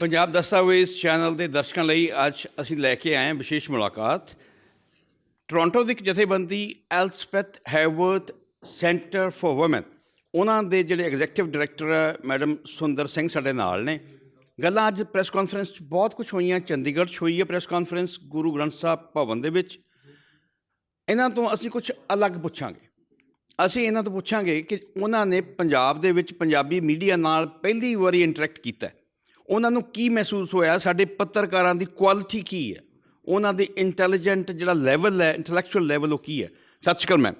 ਪੰਜਾਬ ਦਸਤਾਵੇਜ਼ ਚੈਨਲ ਦੇ ਦਰਸ਼ਕਾਂ ਲਈ ਅੱਜ ਅਸੀਂ ਲੈ ਕੇ ਆਏ ਹਾਂ ਵਿਸ਼ੇਸ਼ ਮੁਲਾਕਾਤ। ਟੋਰਾਂਟੋ ਦੀ ਇੱਕ ਜਥੇਬੰਦੀ Elspeth Heyworth centre for women ਉਹਨਾਂ ਦੇ ਜਿਹੜੇ ਐਗਜ਼ੈਕਟਿਵ ਡਾਇਰੈਕਟਰ ਹੈ ਮੈਡਮ ਸੁੰਦਰ ਸਿੰਘ ਸਾਡੇ ਨਾਲ ਨੇ। ਗੱਲਾਂ ਅੱਜ ਪ੍ਰੈਸ ਕਾਨਫਰੰਸ 'ਚ ਬਹੁਤ ਕੁਝ ਹੋਈਆਂ। ਚੰਡੀਗੜ੍ਹ 'ਚ ਹੋਈ ਹੈ ਪ੍ਰੈਸ ਕਾਨਫਰੰਸ ਗੁਰੂ ਗ੍ਰੰਥ ਸਾਹਿਬ ਭਵਨ ਦੇ ਵਿੱਚ। ਇਹਨਾਂ ਤੋਂ ਅਸੀਂ ਕੁਝ ਅਲੱਗ ਪੁੱਛਾਂਗੇ। ਅਸੀਂ ਇਹਨਾਂ ਤੋਂ ਪੁੱਛਾਂਗੇ ਕਿ ਉਹਨਾਂ ਨੇ ਪੰਜਾਬ ਦੇ ਵਿੱਚ ਪੰਜਾਬੀ ਮੀਡੀਆ ਨਾਲ ਪਹਿਲੀ ਵਾਰੀ ਇੰਟਰੈਕਟ ਕੀਤਾ। ਉਹਨਾਂ ਨੂੰ ਕੀ ਮਹਿਸੂਸ ਹੋਇਆ? ਸਾਡੇ ਪੱਤਰਕਾਰਾਂ ਦੀ ਕੁਆਲਿਟੀ ਕੀ ਹੈ? ਉਹਨਾਂ ਦੇ ਇੰਟੈਲੀਜੈਂਟ ਜਿਹੜਾ ਲੈਵਲ ਹੈ ਇੰਟੈਲੈਕਚੁਅਲ ਲੈਵਲ ਉਹ ਕੀ ਹੈ? ਸਤਿ ਸ਼੍ਰੀ ਅਕਾਲ ਮੈਮ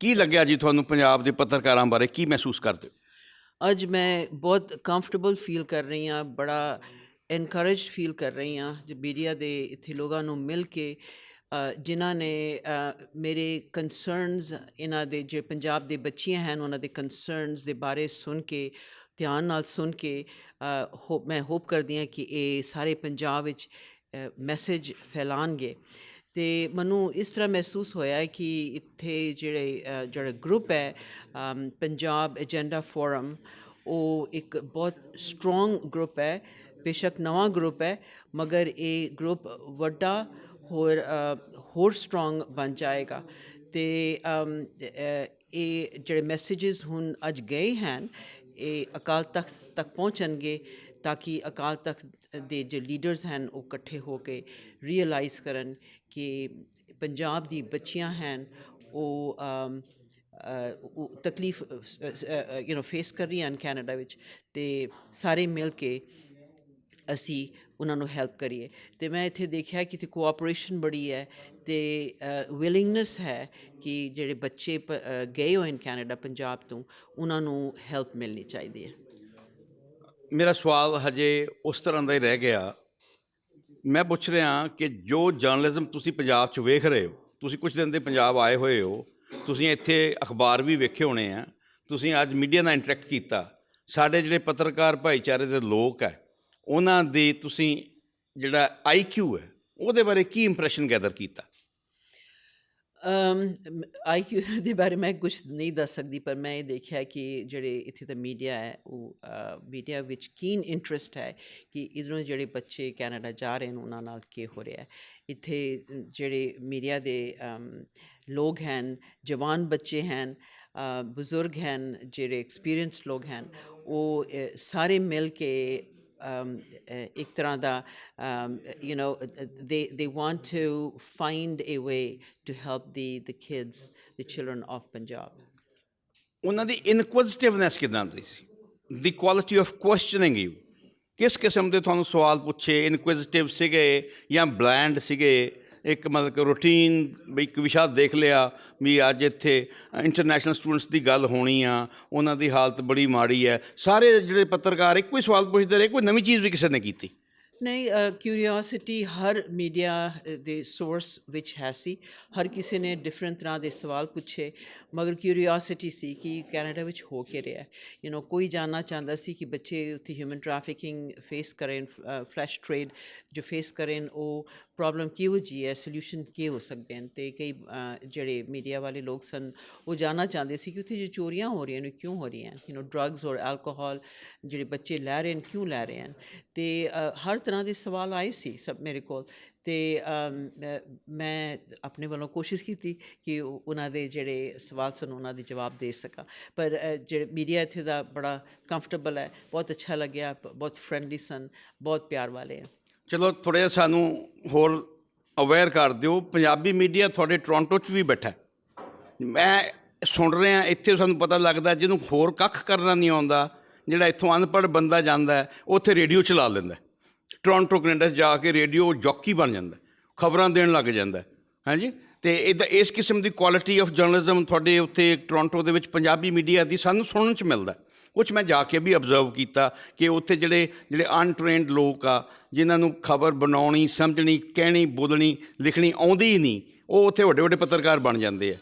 ਕੀ ਲੱਗਿਆ ਜੀ ਤੁਹਾਨੂੰ ਪੰਜਾਬ ਦੇ ਪੱਤਰਕਾਰਾਂ ਬਾਰੇ? ਕੀ ਮਹਿਸੂਸ ਕਰਦੇ ਹੋ? ਅੱਜ ਮੈਂ ਬਹੁਤ ਕੰਫਰਟੇਬਲ ਫੀਲ ਕਰ ਰਹੀ ਹਾਂ, ਬੜਾ ਐਨਕਰੇਜਡ ਫੀਲ ਕਰ ਰਹੀ ਹਾਂ, ਜੋ ਮੀਡੀਆ ਦੇ ਇੱਥੇ ਲੋਕਾਂ ਨੂੰ ਮਿਲ ਕੇ ਜਿਨ੍ਹਾਂ ਨੇ ਮੇਰੇ ਕੰਸਰਨਸ ਇਹਨਾਂ ਦੇ, ਜੇ ਪੰਜਾਬ ਦੇ ਬੱਚੀਆਂ ਹਨ ਉਹਨਾਂ ਦੇ ਕਨਸਰਨਸ ਦੇ ਬਾਰੇ ਸੁਣ ਕੇ ਧਿਆਨ ਨਾਲ ਸੁਣ ਕੇ ਅ, ਹੋ ਮੈਂ ਹੋਪ ਕਰਦੀ ਹਾਂ ਕਿ ਇਹ ਸਾਰੇ ਪੰਜਾਬ ਵਿੱਚ ਮੈਸੇਜ ਫੈਲਾਣਗੇ। ਤੇ ਮੈਨੂੰ ਇਸ ਤਰ੍ਹਾਂ ਮਹਿਸੂਸ ਹੋਇਆ ਕਿ ਇੱਥੇ ਜਿਹੜੇ ਜਿਹੜਾ ਗਰੁੱਪ ਹੈ ਪੰਜਾਬ ਏਜੰਡਾ ਫੋਰਮ ਉਹ ਇੱਕ ਬਹੁਤ ਸਟਰੋਂਗ ਗਰੁੱਪ ਹੈ। ਬੇਸ਼ੱਕ ਨਵਾਂ ਗਰੁੱਪ ਹੈ ਮਗਰ ਇਹ ਗਰੁੱਪ ਵੱਡਾ ਹੋਰ ਹੋਰ ਸਟਰੋਂਗ ਬਣ ਜਾਏਗਾ। ਤੇ ਇਹ ਜਿਹੜੇ ਮੈਸੇजेस ਹੁਣ ਅੱਜ ਗਏ ਹਨ ਇਹ ਅਕਾਲ ਤਖਤ ਤੱਕ ਪਹੁੰਚਣਗੇ ਤਾਂ ਕਿ ਅਕਾਲ ਤਖਤ ਦੇ ਜੋ ਲੀਡਰਸ ਹਨ, ਉਹ ਇਕੱਠੇ ਹੋ ਕੇ ਰੀਅਲਾਈਜ਼ ਕਰਨ ਕਿ ਪੰਜਾਬ ਦੀ ਬੱਚੀਆਂ ਹਨ, ਉਹ ਤਕਲੀਫ ਯੂ نو ਫੇਸ ਕਰ ਰਹੀਆਂ ਹਨ ਕੈਨੇਡਾ ਵਿੱਚ ਤੇ ਸਾਰੇ ਮਿਲ ਕੇ ਅਸੀਂ ਉਹਨਾਂ ਨੂੰ ਹੈਲਪ ਕਰੀਏ। ਤੇ ਮੈਂ ਇੱਥੇ ਦੇਖਿਆ ਕਿ ਇੱਥੇ ਕੋਆਪਰੇਸ਼ਨ ਬੜੀ ਹੈ ਤੇ ਵਿਲਿੰਗਨੈਸ ਹੈ ਕਿ ਜਿਹੜੇ ਬੱਚੇ ਪ- ਗਏ ਹੋਏ ਨੇ ਕੈਨੇਡਾ, ਪੰਜਾਬ ਤੋਂ, ਉਹਨਾਂ ਨੂੰ ਹੈਲਪ ਮਿਲਣੀ ਚਾਹੀਦੀ ਹੈ। ਮੇਰਾ ਸਵਾਲ ਹਜੇ ਉਸ ਤਰ੍ਹਾਂ ਦਾ ਹੀ ਰਹਿ ਗਿਆ। ਮੈਂ ਪੁੱਛ ਰਿਹਾ ਕਿ ਜੋ ਜਰਨਲਿਜ਼ਮ ਤੁਸੀਂ ਪੰਜਾਬ 'ਚ ਵੇਖ ਰਹੇ ਹੋ, ਤੁਸੀਂ ਕੁਝ ਦਿਨ ਦੇ ਪੰਜਾਬ ਆਏ ਹੋਏ ਹੋ, ਤੁਸੀਂ ਇੱਥੇ ਅਖਬਾਰ ਵੀ ਵੇਖੇ ਹੋਣੇ ਆ, ਤੁਸੀਂ ਅੱਜ ਮੀਡੀਆ ਨਾਲ ਇੰਟਰੈਕਟ ਕੀਤਾ। ਸਾਡੇ ਜਿਹੜੇ ਪੱਤਰਕਾਰ ਭਾਈਚਾਰੇ ਦੇ ਲੋਕ ਹੈ ਉਹਨਾਂ ਦੀ ਤੁਸੀਂ ਜਿਹੜਾ ਆਈਕਿਊ ਹੈ, ਉਹਦੇ ਬਾਰੇ ਕੀ ਇੰਪ੍ਰੈਸ਼ਨ ਗੈਦਰ ਕੀਤਾ? ਆਈਕਿਊ ਦੇ ਬਾਰੇ ਮੈਂ ਕੁਝ ਨਹੀਂ ਦੱਸ ਸਕਦੀ, ਪਰ ਮੈਂ ਇਹ ਦੇਖਿਆ ਕਿ ਜਿਹੜੇ ਇੱਥੇ ਦਾ ਮੀਡੀਆ ਹੈ, ਉਹ ਮੀਡੀਆ ਵਿੱਚ ਕੀਨ ਇੰਟਰਸਟ ਹੈ ਕਿ ਇਧਰੋਂ ਜਿਹੜੇ ਬੱਚੇ ਕੈਨੇਡਾ ਜਾ ਰਹੇ ਨੇ, ਉਹਨਾਂ ਨਾਲ ਕੀ ਹੋ ਰਿਹਾ ਹੈ। ਇੱਥੇ ਜਿਹੜੇ ਮੀਡੀਆ ਦੇ ਲੋਕ ਹਨ, ਜਵਾਨ ਬੱਚੇ ਹਨ ਬਜ਼ੁਰਗ ਹਨ, ਜਿਹੜੇ ਐਕਸਪੀਰੀਅੰਸ ਲੋਕ ਹਨ, ਉਹ ਸਾਰੇ ਮਿਲ ਕੇ um, uh, ਇੱਕ ਤਰ੍ਹਾਂ ਦਾ um, you know uh, they they want to find a way to help the the kids the children of Punjab ਉਹਨਾਂ ਦੀ ਇਨਕੁਇਜ਼ਿਟਿਵਨੈਸ ਕਿਦਾਂ ਦੀ ਸੀ ਦੀ ਕੁਆਲਿਟੀ ਆਫ ਕੁਐਸਚਨਿੰਗ ਯੂ ਕਿਸ ਕਿਸਮ ਦੇ ਤੁਹਾਨੂੰ ਸਵਾਲ ਪੁੱਛੇ ਇਨਕੁਇਜ਼ਿਟਿਵ ਸੀਗੇ ਜਾਂ ਬਲੈਂਡ ਸੀਗੇ ਇੱਕ ਮਤਲਬ ਕਿ ਰੂਟੀਨ ਵੀ ਇੱਕ ਵਿਸ਼ਾ ਦੇਖ ਲਿਆ ਵੀ ਅੱਜ ਇੱਥੇ ਇੰਟਰਨੈਸ਼ਨਲ ਸਟੂਡੈਂਟਸ ਦੀ ਗੱਲ ਹੋਣੀ ਆ, ਉਹਨਾਂ ਦੀ ਹਾਲਤ ਬੜੀ ਮਾੜੀ ਹੈ। ਸਾਰੇ ਜਿਹੜੇ ਪੱਤਰਕਾਰ ਇੱਕੋ ਹੀ ਸਵਾਲ ਪੁੱਛਦੇ ਰਹੇ, ਕੋਈ ਨਵੀਂ ਚੀਜ਼ ਵੀ ਕਿਸੇ ਨੇ ਕੀਤੀ? ਨਹੀਂ ਕਿਉਰੀਓਸਿਟੀ ਹਰ ਮੀਡੀਆ ਦੇ ਸੋਰਸ ਵਿੱਚ ਹੈ ਸੀ। ਹਰ ਕਿਸੇ ਨੇ ਡਿਫਰੈਂਟ ਤਰ੍ਹਾਂ ਦੇ ਸਵਾਲ ਪੁੱਛੇ, ਮਗਰ ਕਿਉਰੀਓਸਿਟੀ ਸੀ ਕਿ ਕੈਨੇਡਾ ਵਿੱਚ ਹੋ ਕੇ ਰਿਹਾ ਯੂ نو ਕੋਈ ਜਾਨਣਾ ਚਾਹੁੰਦਾ ਸੀ ਕਿ ਬੱਚੇ ਉੱਥੇ ਹਿਊਮਨ ਟ੍ਰੈਫਿਕਿੰਗ ਫੇਸ ਕਰਨ ਫਲੈਸ਼ ਟ੍ਰੇਡ ਜੋ ਫੇਸ ਕਰਨ ਉਹ ਪ੍ਰੋਬਲਮ ਕਿਹੋ ਜੀ ਹੈ? ਸੋਲੂਸ਼ਨ ਕੀ ਹੋ ਸਕਦੇ ਹਨ? ਤੇ ਕਈ ਜਿਹੜੇ ਮੀਡੀਆ ਵਾਲੇ ਲੋਕ ਸਨ ਉਹ ਜਾਣਨਾ ਚਾਹੁੰਦੇ ਸੀ ਕਿ ਉੱਥੇ ਜੋ ਚੋਰੀਆਂ ਹੋ ਰਹੀਆਂ ਨੇ ਕਿਉਂ ਹੋ ਰਹੀਆਂ you know drugs or alcohol ਜਿਹੜੇ ਬੱਚੇ ਲੈ ਰਹੇ ਨੇ ਕਿਉਂ ਲੈ ਰਹੇ ਹਨ? ਤੇ ਹਰ ਤਰ੍ਹਾਂ ਦੇ ਸਵਾਲ ਆਏ ਸੀ ਸਭ ਮੇਰੇ ਕੋਲ। ਤੇ ਅਮ, ਮੈਂ ਆਪਣੇ ਵੱਲੋਂ ਕੋਸ਼ਿਸ਼ ਕੀਤੀ ਕਿ ਉਹਨਾਂ ਦੇ ਜਿਹੜੇ ਸਵਾਲ ਸਨ ਉਹਨਾਂ ਦੇ ਜਵਾਬ ਦੇ ਸਕਾਂ। ਪਰ ਜਿਹੜੇ ਮੀਡੀਆ ਇੱਥੇ ਦਾ ਬੜਾ ਕੰਫਰਟੇਬਲ ਹੈ ਬਹੁਤ ਅੱਛਾ ਲੱਗਿਆ ਬਹੁਤ ਫਰੈਂਡਲੀ ਸਨ ਬਹੁਤ ਪਿਆਰ ਵਾਲੇ ਹੈ ਚਲੋ ਥੋੜ੍ਹਾ ਜਿਹਾ ਸਾਨੂੰ ਹੋਰ ਅਵੇਅਰ ਕਰ ਦਿਓ ਪੰਜਾਬੀ ਮੀਡੀਆ ਤੁਹਾਡੇ ਟੋਰਾਂਟੋ 'ਚ ਵੀ ਬੈਠਾ ਮੈਂ ਸੁਣ ਰਿਹਾ, ਇੱਥੇ ਸਾਨੂੰ ਪਤਾ ਲੱਗਦਾ ਜਿਹਨੂੰ ਹੋਰ ਕੱਖ ਕਰਨਾ ਨਹੀਂ ਆਉਂਦਾ, ਜਿਹੜਾ ਇੱਥੋਂ ਅਨਪੜ੍ਹ ਬੰਦਾ ਜਾਂਦਾ ਉੱਥੇ ਰੇਡੀਓ ਚਲਾ ਲੈਂਦਾ ਹੈ। ਟੋਰਾਂਟੋ ਕੈਨੇਡਾ 'ਚ ਜਾ ਕੇ ਰੇਡੀਓ ਜੌਕੀ ਬਣ ਜਾਂਦਾ ਖਬਰਾਂ ਦੇਣ ਲੱਗ ਜਾਂਦਾ ਹੈ। ਹਾਂਜੀ ਤੇ ਇਹਦਾ, ਇਸ ਕਿਸਮ ਦੀ ਕੁਆਲਿਟੀ ਆਫ ਜਰਨਲਿਜ਼ਮ ਤੁਹਾਡੇ ਉੱਥੇ ਟੋਰਾਂਟੋ ਦੇ ਵਿੱਚ ਪੰਜਾਬੀ ਮੀਡੀਆ ਦੀ ਸਾਨੂੰ ਸੁਣਨ 'ਚ ਮਿਲਦਾ ਕੁਝ ਮੈਂ ਜਾ ਕੇ ਵੀ ਅਬਜ਼ਰਵ ਕੀਤਾ ਕਿ ਉੱਥੇ ਜਿਹੜੇ ਜਿਹੜੇ ਅਨਟ੍ਰੇਨਡ ਲੋਕ ਆ, ਜਿਨ੍ਹਾਂ ਨੂੰ ਖਬਰ ਬਣਾਉਣੀ, ਸਮਝਣੀ, ਕਹਿਣੀ, ਬੋਲਣੀ, ਲਿਖਣੀ ਆਉਂਦੀ ਹੀ ਨਹੀਂ, ਉਹ ਉੱਥੇ ਵੱਡੇ ਵੱਡੇ ਪੱਤਰਕਾਰ ਬਣ ਜਾਂਦੇ ਆ।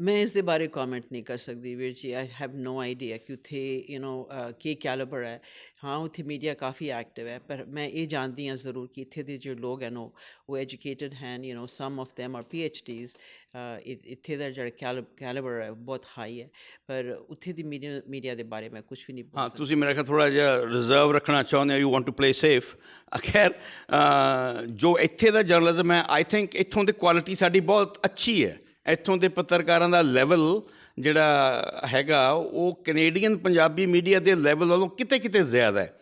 میں اس بارے کامنٹ نہیں کر سکتی ویر جی آئی ہیو نو آئیڈیا کہ اتنے یو نو کہ کیا ہے۔ ہاں اتنے میڈیا کافی ایکٹیو ہے پر میں یہ جانتی ہاں ضرور کہ اتنے دے جو لوگ ہیں وہ ایجوکیٹڈ ہیں you know some of them are P H Ds اتنے کا جڑا کیلبر ہے بہت ہائی ہے۔ پر اتنے دی میڈیا میڈیا دے بارے میں کچھ بھی نہیں ہاں تھی میرا خیال تھوڑا جہاں ریزرو رکھنا چاہتے ہو you want to play safe خیر جو اتنے کا جرنلزم ہے آئی تھنک اتوں کی کوالٹی ساری بہت اچھی ہے۔ ਇੱਥੋਂ ਦੇ ਪੱਤਰਕਾਰਾਂ ਦਾ ਲੈਵਲ ਜਿਹੜਾ ਹੈਗਾ, ਉਹ ਕੈਨੇਡੀਅਨ ਪੰਜਾਬੀ ਮੀਡੀਆ ਦੇ ਲੈਵਲ ਨਾਲੋਂ ਕਿਤੇ ਕਿਤੇ ਜ਼ਿਆਦਾ ਹੈ।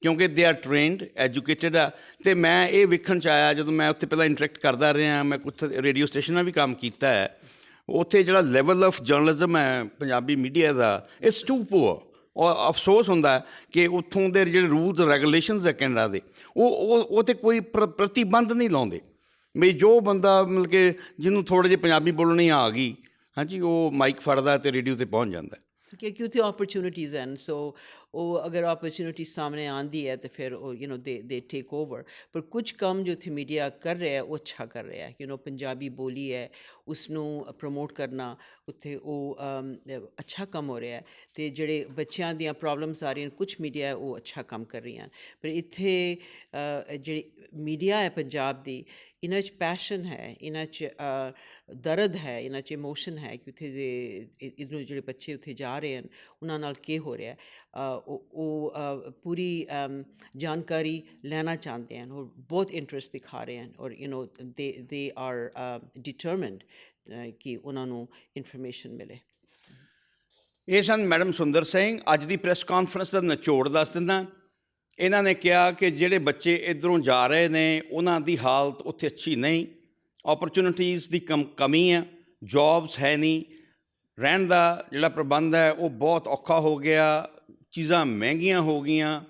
ਕਿਉਂਕਿ ਦੇ ਆਰ ਟ੍ਰੇਨਡ ਐਜੂਕੇਟਡ ਆ। ਤੇ ਮੈਂ ਇਹ ਵੇਖਣ ਚ ਆਇਆ, ਜਦੋਂ ਮੈਂ ਉੱਥੇ ਪਹਿਲਾਂ ਇੰਟਰੈਕਟ ਕਰਦਾ ਰਿਹਾ, ਮੈਂ ਕੁਝ ਰੇਡੀਓ ਸਟੇਸ਼ਨਾਂ ਵੀ ਕੰਮ ਕੀਤਾ ਹੈ। ਉੱਥੇ ਜਿਹੜਾ ਲੈਵਲ ਆਫ ਜਰਨਲਿਜ਼ਮ ਹੈ ਪੰਜਾਬੀ ਮੀਡੀਆ ਦਾ ਇਟਸ ਟੂ ਪੂਅਰ ਔਰ ਅਫਸੋਸ ਹੁੰਦਾ ਕਿ ਉੱਥੋਂ ਦੇ ਜਿਹੜੇ ਰੂਲਸ ਰੈਗੂਲੇਸ਼ਨਸ ਹੈ ਕੈਨੇਡਾ ਦੇ, ਉਹ ਉਹ ਉਹ ਤੇ ਕੋਈ ਪ੍ਰਤੀਬੰਧ ਨਹੀਂ ਲਾਉਂਦੇ। ਵੀ ਜੋ ਬੰਦਾ ਮਤਲਬ ਕਿ ਜਿਹਨੂੰ ਥੋੜੇ ਜਿਹਾ ਪੰਜਾਬੀ ਬੋਲਣੀ ਆ ਗਈ, ਹਾਂਜੀ, ਉਹ ਮਾਈਕ ਫੜਦਾ ਤੇ ਰੇਡੀਓ ਤੇ ਪਹੁੰਚ ਜਾਂਦਾ। ਕਿਉਂਕਿ ਕਿਉਂਕਿ ਓਪਰਚ्युनिटीज ਐਂਡ ਸੋ ਉਹ ਅਗਰ ਓਪਰਚੁਨਿਟੀ ਸਾਹਮਣੇ ਆਂਦੀ ਹੈ ਤੇ ਫਿਰ ਉਹ ਯੂ نو ਦੇ ਦੇ ਟੇਕ ਓਵਰ ਪਰ ਕੁਝ ਕੰਮ ਜੋ ਇੱਥੇ ਮੀਡੀਆ ਕਰ ਰਿਹਾ ਹੈ, ਉਹ ਅੱਛਾ ਕਰ ਰਿਹਾ ਹੈ। ਯੂ نو ਪੰਜਾਬੀ ਬੋਲੀ ਹੈ ਉਸ ਨੂੰ ਪ੍ਰੋਮੋਟ ਕਰਨਾ, ਉੱਥੇ ਉਹ ਅੱਛਾ ਕੰਮ ਹੋ ਰਿਹਾ ਹੈ। ਤੇ ਜਿਹੜੇ ਬੱਚਿਆਂ ਦੀਆਂ ਪ੍ਰੋਬਲਮਸ ਆ ਰਹੀਆਂ ਕੁਝ ਮੀਡੀਆ ਉਹ ਅੱਛਾ ਕੰਮ ਕਰ ਰਹੀਆਂ ਪਰ ਇੱਥੇ ਜਿਹੜੀ ਮੀਡੀਆ ਹੈ ਪੰਜਾਬ ਦੀ, ਇਹਨਾਂ 'ਚ ਪੈਸ਼ਨ ਹੈ, ਇਹਨਾਂ 'ਚ ਦਰਦ ਹੈ, ਇਹਨਾਂ 'ਚ ਇਮੋਸ਼ਨ ਹੈ ਕਿ ਉੱਥੇ ਦੇ ਇਹਨੂੰ ਜਿਹੜੇ ਬੱਚੇ ਉੱਥੇ ਜਾ ਰਹੇ ਹਨ, ਉਹਨਾਂ ਨਾਲ ਕੀ ਹੋ ਰਿਹਾ ਉਹ ਪੂਰੀ ਜਾਣਕਾਰੀ ਲੈਣਾ ਚਾਹੁੰਦੇ ਹਨ ਔਰ ਬਹੁਤ ਇੰਟਰਸਟ ਦਿਖਾ ਰਹੇ ਹਨ ਔਰ ਯੂ نو ਦੇ ਦੇ ਆਰ ਡਿਟਰਮਿਨਡ ਕਿ ਉਹਨਾਂ ਨੂੰ ਇਨਫੋਰਮੇਸ਼ਨ ਮਿਲੇ। ਇਹ ਸਨ ਮੈਡਮ ਸੁੰਦਰ ਸਿੰਘ, ਅੱਜ ਦੀ ਪ੍ਰੈਸ ਕਾਨਫਰੰਸ ਦਾ ਨਿਚੋੜ ਦੱਸ ਦਿੰਦਾ। ਇਹਨਾਂ ਨੇ ਕਿਹਾ ਕਿ ਜਿਹੜੇ ਬੱਚੇ ਇਧਰੋਂ ਜਾ ਰਹੇ ਨੇ, ਉਹਨਾਂ ਦੀ ਹਾਲਤ ਉੱਥੇ ਅੱਛੀ ਨਹੀਂ ਓਪਰਚੁਨਿਟੀਆਂ ਦੀ ਕਮ, ਕਮੀ ਹੈ ਜੌਬਸ ਹੈ ਨਹੀਂ, ਰਹਿਣ ਦਾ ਜਿਹੜਾ ਪ੍ਰਬੰਧ ਹੈ, ਉਹ ਬਹੁਤ ਔਖਾ ਹੋ ਗਿਆ ਚੀਜ਼ਾਂ ਮਹਿੰਗੀਆਂ ਹੋ ਗਈਆਂ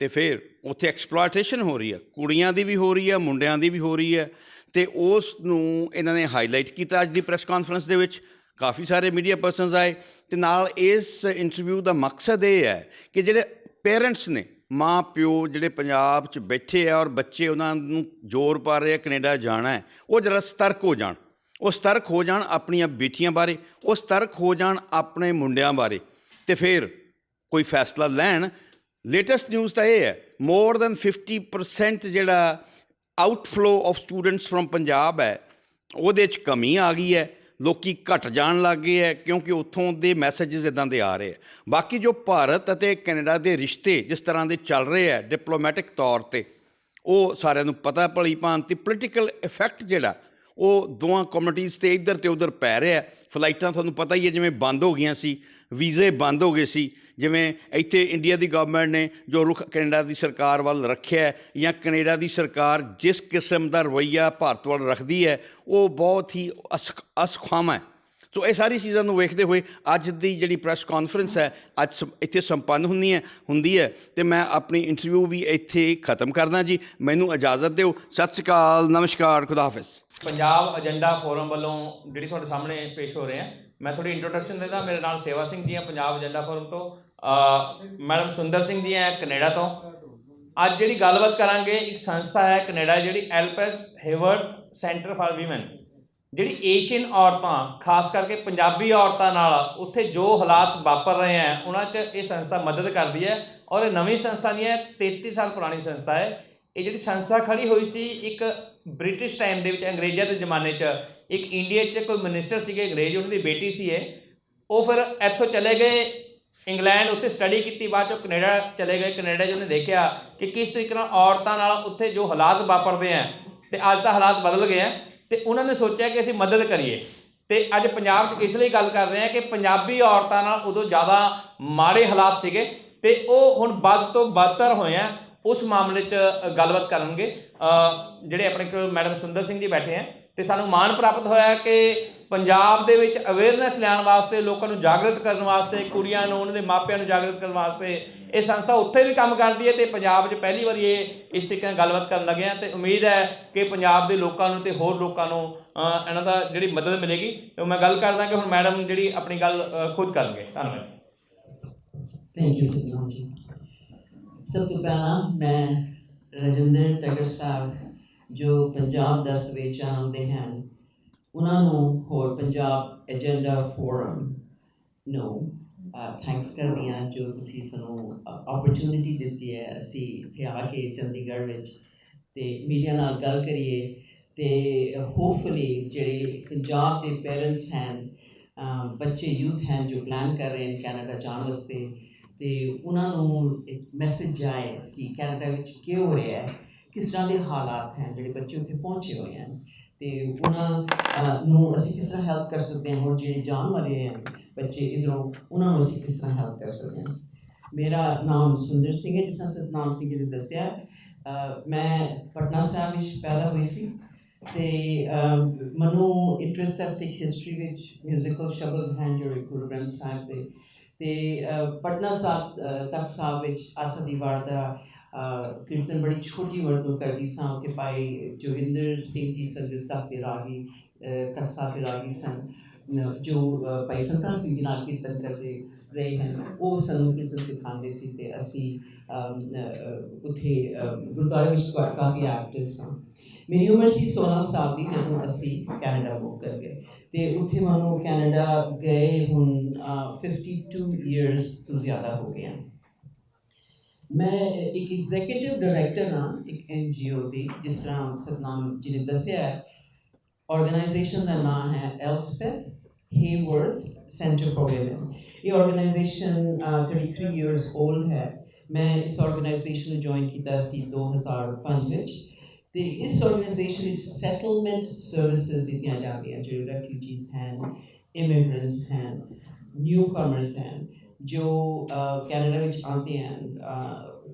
ਤੇ ਫਿਰ ਉੱਥੇ ਐਕਸਪਲੋਇਟੇਸ਼ਨ ਹੋ ਰਹੀ ਹੈ। ਕੁੜੀਆਂ ਦੀ ਵੀ ਹੋ ਰਹੀ ਹੈ, ਮੁੰਡਿਆਂ ਦੀ ਵੀ ਹੋ ਰਹੀ ਹੈ ਤੇ ਉਸ ਨੂੰ ਇਹਨਾਂ ਨੇ ਹਾਈਲਾਈਟ ਕੀਤਾ ਅੱਜ ਦੀ ਪ੍ਰੈਸ ਕਾਨਫਰੰਸ ਦੇ ਵਿੱਚ। ਕਾਫੀ ਸਾਰੇ ਮੀਡੀਆ ਪਰਸਨਸ ਆਏ ਤੇ ਨਾਲ ਇਸ ਇੰਟਰਵਿਊ ਦਾ ਮਕਸਦ ਇਹ ਹੈ ਕਿ ਜਿਹੜੇ ਪੇਰੈਂਟਸ ਨੇ, ਮਾਂ, ਪਿਓ ਜਿਹੜੇ ਪੰਜਾਬ 'ਚ ਬੈਠੇ ਆ ਔਰ ਬੱਚੇ ਉਹਨਾਂ ਨੂੰ ਜ਼ੋਰ ਪਾ ਰਹੇ ਆ ਕੈਨੇਡਾ ਜਾਣਾ ਹੈ, ਉਹ ਜਰਾ ਸਤਰਕ ਹੋ ਜਾਣ। ਉਹ ਸਤਰਕ ਹੋ ਜਾਣ ਆਪਣੀਆਂ ਬੇਟੀਆਂ ਬਾਰੇ, ਉਹ ਸਤਰਕ ਹੋ ਜਾਣ ਆਪਣੇ ਮੁੰਡਿਆਂ ਬਾਰੇ ਤੇ ਫਿਰ ਕੋਈ ਫੈਸਲਾ ਲੈਣ। ਲੇਟੈਸਟ ਨਿਊਜ਼ ਤਾਂ ਇਹ ਹੈ ਮੋਰ ਦੈਨ 50% ਜਿਹੜਾ outflow of students from Punjab ਹੈ, ਉਹਦੇ 'ਚ ਕਮੀ ਆ ਗਈ ਹੈ। ਲੋਕੀ ਘਟ ਜਾਣ ਲੱਗ ਗਏ ਹੈ, ਕਿਉਂਕਿ ਉੱਥੋਂ ਦੇ ਮੈਸੇजेस ਇਦਾਂ ਦੇ ਆ ਰਹੇ ਹੈ। ਬਾਕੀ ਜੋ ਭਾਰਤ ਅਤੇ ਕੈਨੇਡਾ ਦੇ ਰਿਸ਼ਤੇ ਜਿਸ ਤਰ੍ਹਾਂ ਦੇ ਚੱਲ ਰਹੇ ਹੈ ਡਿਪਲੋਮੈਟਿਕ ਤੌਰ ਤੇ, ਉਹ ਸਾਰਿਆਂ ਨੂੰ ਪਤਾ ਭਲੀ ਭਾਂਤੀ ਪੋਲੀਟੀਕਲ ਇਫੈਕਟ ਜਿਹੜਾ, ਉਹ ਦੋਵਾਂ ਕਮਿਊਨਿਟੀਜ਼ ਤੇ ਇੱਧਰ ਤੇ ਉੱਧਰ ਪੈ ਰਿਹਾ ਫਲਾਈਟਾਂ ਤੁਹਾਨੂੰ ਪਤਾ ਹੀ ਹੈ, ਜਿਵੇਂ ਬੰਦ ਹੋ ਗਈਆਂ ਸੀ ਵੀਜ਼ੇ ਬੰਦ ਹੋ ਗਏ ਸੀ। ਜਿਵੇਂ ਇੱਥੇ ਇੰਡੀਆ ਦੀ ਗਵਰਨਮੈਂਟ ਨੇ ਜੋ ਰੁਖ ਕੈਨੇਡਾ ਦੀ ਸਰਕਾਰ ਵੱਲ ਰੱਖਿਆ ਜਾਂ ਕੈਨੇਡਾ ਦੀ ਸਰਕਾਰ ਜਿਸ ਕਿਸਮ ਦਾ ਰਵੱਈਆ ਭਾਰਤ ਵੱਲ ਰੱਖਦੀ ਹੈ, ਉਹ ਬਹੁਤ ਹੀ ਅਸਖ ਅਸਖਾਵਾਂ ਹੈ। ਸੋ ਇਹ ਸਾਰੀ ਚੀਜ਼ਾਂ ਨੂੰ ਵੇਖਦੇ ਹੋਏ ਅੱਜ ਦੀ ਜਿਹੜੀ ਪ੍ਰੈਸ ਕਾਨਫਰੰਸ ਹੈ, ਅੱਜ ਸੰ- ਇੱਥੇ ਸੰਪੰਨ ਹੁੰਦੀ ਹੈ ਹੁੰਦੀ ਹੈ ਤੇ ਮੈਂ ਆਪਣੀ ਇੰਟਰਵਿਊ ਵੀ ਇੱਥੇ ਖਤਮ ਕਰਦਾ ਜੀ। ਮੈਨੂੰ ਇਜਾਜ਼ਤ ਦਿਓ। ਸਤਿ ਸ਼੍ਰੀ ਅਕਾਲ। ਨਮਸਕਾਰ। ਖੁਦਾ ਹਾਫਿਜ਼। ਪੰਜਾਬ ਏਜੰਡਾ ਫੋਰਮ ਵੱਲੋਂ ਜਿਹੜੀ ਤੁਹਾਡੇ ਸਾਹਮਣੇ ਪੇਸ਼ ਹੋ ਰਹੇ ਆ ਮੈਂ ਥੋੜੀ ਇੰਟਰੋਡਕਸ਼ਨ ਦਿੰਦਾ, ਮੇਰੇ ਨਾਲ ਸੇਵਾ ਸਿੰਘ ਜੀ ਆ, ਪੰਜਾਬ ਏਜੰਡਾ ਫੋਰਮ ਤੋਂ। ਮੈਡਮ ਸੁੰਦਰ ਸਿੰਘ ਜੀ ਆ, ਕੈਨੇਡਾ ਤੋਂ। ਅੱਜ ਜਿਹੜੀ ਗੱਲਬਾਤ ਕਰਾਂਗੇ, ਇੱਕ ਸੰਸਥਾ ਹੈ ਕੈਨੇਡਾ, ਜਿਹੜੀ ਐਲਪੈਸ ਹੇਵਰਥ ਸੈਂਟਰ ਫਾਰ ਵੀਮਨ ਜਿਹੜੀ ਏਸ਼ੀਅਨ ਔਰਤਾਂ, ਖਾਸ ਕਰਕੇ ਪੰਜਾਬੀ ਔਰਤਾਂ ਨਾਲ ਉੱਥੇ ਜੋ ਹਾਲਾਤ ਵਾਪਰ ਰਹੇ ਆ, ਉਹਨਾਂ 'ਚ ਇਹ ਸੰਸਥਾ ਮਦਦ ਕਰਦੀ ਹੈ। ਔਰ ਇਹ ਨਵੀਂ ਸੰਸਥਾ ਨਹੀਂ ਹੈ 33 ਸਾਲ ਪੁਰਾਣੀ ਸੰਸਥਾ ਹੈ। ਇਹ ਜਿਹੜੀ ਸੰਸਥਾ ਖੜੀ ਹੋਈ ਸੀ, ਇੱਕ ਬ੍ਰਿਟਿਸ਼ ਟਾਈਮ ਦੇ ਵਿੱਚ, ਅੰਗਰੇਜ਼ਾਂ ਦੇ ਜ਼ਮਾਨੇ 'ਚ ਇੱਕ ਇੰਡੀਆ 'ਚ ਕੋਈ ਮਿਨਿਸਟਰ ਸੀਗੇ, ਅੰਗਰੇਜ਼ ਉਹਨਾਂ ਦੀ ਬੇਟੀ ਸੀ ਇਹ, ਉਹ ਫਿਰ ਇੱਥੋਂ ਚਲੇ ਗਏ ਇੰਗਲੈਂਡ, ਉੱਥੇ ਸਟੱਡੀ ਕੀਤੀ, ਬਾਅਦ ਚੋਂ ਕੈਨੇਡਾ ਚਲੇ ਗਏ। ਕੈਨੇਡਾ 'ਚ ਉਹਨੇ ਦੇਖਿਆ ਕਿ ਕਿਸ ਤਰੀਕੇ ਨਾਲ ਔਰਤਾਂ ਨਾਲ ਉੱਥੇ ਜੋ ਹਾਲਾਤ ਵਾਪਰਦੇ ਆ ਤੇ ਅੱਜ ਤਾਂ ਹਾਲਾਤ ਬਦਲ ਗਏ ਆ ਤੇ ਉਹਨਾਂ ਨੇ ਸੋਚਿਆ ਕਿ ਅਸੀਂ ਮਦਦ ਕਰੀਏ। ਤੇ ਅੱਜ ਪੰਜਾਬ 'ਚ ਇਸ ਲਈ ਗੱਲ ਕਰ ਰਹੇ ਆ ਕਿ ਪੰਜਾਬੀ ਔਰਤਾਂ ਨਾਲ ਉਦੋਂ ਜ਼ਿਆਦਾ ਮਾੜੇ ਹਾਲਾਤ ਸੀਗੇ ਤੇ ਉਹ ਹੁਣ ਵੱਧ ਤੋਂ ਬਦਤਰ ਹੋਏ ਆ, ਉਸ ਮਾਮਲੇ 'ਚ ਗੱਲਬਾਤ ਕਰਨਗੇ। ਜਿਹੜੇ ਆਪਣੇ ਕੋਲ ਮੈਡਮ ਸੁੰਦਰ ਸਿੰਘ ਜੀ ਬੈਠੇ ਆ ਤੇ ਸਾਨੂੰ ਮਾਣ ਪ੍ਰਾਪਤ ਹੋਇਆ ਕਿ ਪੰਜਾਬ ਦੇ ਵਿੱਚ ਅਵੇਅਰਨੈਸ ਲੈਣ ਵਾਸਤੇ, ਲੋਕਾਂ ਨੂੰ ਜਾਗਰਤ ਕਰਨ ਵਾਸਤੇ, ਕੁੜੀਆਂ ਨੂੰ, ਉਹਨਾਂ ਦੇ ਮਾਪਿਆਂ ਨੂੰ ਜਾਗਰਤ ਕਰਨ ਵਾਸਤੇ ਇਹ ਸੰਸਥਾ ਉੱਥੇ ਵੀ ਕੰਮ ਕਰਦੀ ਹੈ ਤੇ ਪੰਜਾਬ 'ਚ ਪਹਿਲੀ ਵਾਰੀ ਇਹ ਇਸ ਤਰੀਕੇ ਨਾਲ ਗੱਲਬਾਤ ਕਰਨ ਲੱਗੇ ਆ ਤੇ ਉਮੀਦ ਹੈ ਕਿ ਪੰਜਾਬ ਦੇ ਲੋਕਾਂ ਨੂੰ ਤੇ ਹੋਰ ਲੋਕਾਂ ਨੂੰ ਇਹਨਾਂ ਦਾ ਜਿਹੜੀ ਮਦਦ ਮਿਲੇਗੀ ਤੇ ਮੈਂ ਗੱਲ ਕਰਦਾ ਕਿ ਹੁਣ ਮੈਡਮ ਜਿਹੜੀ ਆਪਣੀ ਗੱਲ ਖੁਦ ਕਰਨਗੇ। ਧੰਨਵਾਦ ਥੈਂਕ ਯੂ ਸਤਨਾਮ ਜੀ। ਸਭ ਤੋਂ ਪਹਿਲਾਂ ਮੈਂ ਰਜਿੰਦਰ ਟਗਰ ਸਾਹਿਬ ਜੋ ਪੰਜਾਬ ਦਾ ਵਿੱਚ ਆਉਂਦੇ ਹਨ, ਉਹਨਾਂ ਨੂੰ ਹੋਰ ਪੰਜਾਬ ਏਜੰਡਾ ਫੋਰਮ ਨੂੰ ਥੈਂਕਸ ਕਰਦੀ ਹਾਂ ਜੋ ਤੁਸੀਂ ਸਾਨੂੰ ਓਪਰਚੁਨਿਟੀ ਦਿੱਤੀ ਹੈ ਅਸੀਂ ਇੱਥੇ ਆ ਕੇ ਚੰਡੀਗੜ੍ਹ ਵਿੱਚ ਤੇ ਮੀਡੀਆ ਨਾਲ ਗੱਲ ਕਰੀਏ ਤੇ ਹੋਪਫੁਲੀ ਜਿਹੜੇ ਪੰਜਾਬ ਦੇ ਪੇਰੈਂਟਸ ਹਨ ਬੱਚੇ ਯੂਥ ਹਨ ਜੋ ਪਲਾਨ ਕਰ ਰਹੇ ਹਨ ਕੈਨੇਡਾ ਜਾਣ ਵਾਸਤੇ ਤੇ ਉਹਨਾਂ ਨੂੰ ਇੱਕ ਮੈਸੇਜ ਜਾਏ ਕਿ ਕੈਨੇਡਾ ਵਿੱਚ ਕੀ ਹੋ ਰਿਹਾ ਹੈ। ਕਿਸ ਤਰ੍ਹਾਂ ਦੇ ਹਾਲਾਤ ਹਨ ਜਿਹੜੇ ਬੱਚੇ ਉੱਥੇ ਪਹੁੰਚੇ ਹੋਏ ਹਨ? ਤੇ ਉਹਨਾਂ ਨੂੰ ਅਸੀਂ ਕਿਸ ਤਰ੍ਹਾਂ ਹੈਲਪ ਕਰ ਸਕਦੇ ਹਾਂ? ਹੋਰ ਜਿਹੜੇ ਜਾਣ ਵਾਲੇ ਹਨ ਬੱਚੇ ਇਧਰੋਂ, ਉਹਨਾਂ ਨੂੰ ਅਸੀਂ ਕਿਸ ਤਰ੍ਹਾਂ ਹੈਲਪ ਕਰ ਸਕਦੇ ਹਾਂ? ਮੇਰਾ ਨਾਮ ਸੁੰਦਰ ਸਿੰਘ ਹੈ, ਜਿਸ ਤਰ੍ਹਾਂ ਸਤਨਾਮ ਸਿੰਘ ਜੀ ਨੇ ਦੱਸਿਆ। ਮੈਂ ਪਟਨਾ ਸਾਹਿਬ ਵਿੱਚ ਪੈਦਾ ਹੋਈ ਸੀ ਤੇ ਮੈਨੂੰ ਇੰਟਰਸਟ ਹੈ ਸਿੱਖ ਹਿਸਟਰੀ ਵਿੱਚ ਮਿਊਜ਼ੀਕਲ ਸ਼ਬਦ ਹਨ ਜਿਹੜੇ ਗੁਰੂ ਗ੍ਰੰਥ ਸਾਹਿਬ ਦੇ। ਤੇ ਪਟਨਾ ਸਾਹਿਬ ਤਖਤ ਸਾਹਿਬ ਵਿੱਚ ਆਸਾ ਦੀ ਦਾ ਅਹ, ਕੀਰਤਨ ਬੜੀ ਛੋਟੀ ਵਰਤੋਂ ਕਰਦੀ ਸਾਂ ਉੱਥੇ ਭਾਈ ਜੋਗਿੰਦਰ ਸਿੰਘ ਜੀ ਸਨ ਜੋ ਤਖਤ ਦੇ ਸਨ। ਜੋ ਭਾਈ ਸੰਤਾਂ ਸਿੰਘ ਜੀ ਨਾਲ ਕੀਰਤਨ ਕਰਦੇ ਰਹੇ ਹਨ ਉਹ ਸਾਨੂੰ ਕੀਰਤਨ ਸਿਖਾਉਂਦੇ ਸੀ ਤੇ ਅਸੀਂ ਉੱਥੇ ਅਮ, ਗੁਰਦੁਆਰੇ ਵਿੱਚ ਕਾਫੀ ਐਕਟਿਵ ਸਾਂ। ਮੇਰੀ ਉਮਰ ਸੀ 16 ਸਾਲ ਦੀ ਜਦੋਂ ਅਸੀਂ ਕੈਨੇਡਾ ਮੂਵ ਕਰ ਗਏ। ਤੇ ਉੱਥੇ ਮੈਨੂੰ ਕੈਨੇਡਾ ਗਏ ਹੁਣ ਅਹ, 52 ਇਅਰਸ ਤੋਂ ਜ਼ਿਆਦਾ ਹੋ ਗਏ ਹਨ। ਮੈਂ ਇੱਕ ਐਗਜ਼ੀਕਿਊਟਿਵ ਡਾਇਰੈਕਟਰ ਹਾਂ ਇੱਕ ਐਨਜੀਓ ਦੀ ਜਿਸ ਤਰ੍ਹਾਂ ਸਤਨਾਮ ਜੀ ਨੇ ਦੱਸਿਆ ਹੈ ਆਰਗੇਨਾਈਜੇਸ਼ਨ ਦਾ ਨਾਮ ਹੈ Elspeth Heyworth centre for women ਇਹ ਆਰਗੇਨਾਈਜੇਸ਼ਨ 33 ਇਅਰਸ 올ਡ ਹੈ ਮੈਂ ਇਸ ਆਰਗੇਨਾਈਜੇਸ਼ਨ ਨੂੰ ਜੁਆਇਨ ਕੀਤਾ ਸੀ 2005 ਵਿੱਚ ਤੇ ਇਸ ਆਰਗੇਨਾਈਜੇਸ਼ਨ ਵਿੱਚ ਸੈਟਲਮੈਂਟ ਸਰਵਿਸਿਜ਼ ਦਿੱਤੀਆਂ ਜਾਂਦੀਆਂ ਜਿਹੜੇ ਰੈਫਿਊਜੀਜ਼ ਹਨ ਇਮੀਗ੍ਰੈਂਟਸ ਹਨ ਨਿਊ ਕਮਰਸ ਹਨ ਜੋ ਕੈਨੇਡਾ ਵਿੱਚ ਆਉਂਦੇ ਹਨ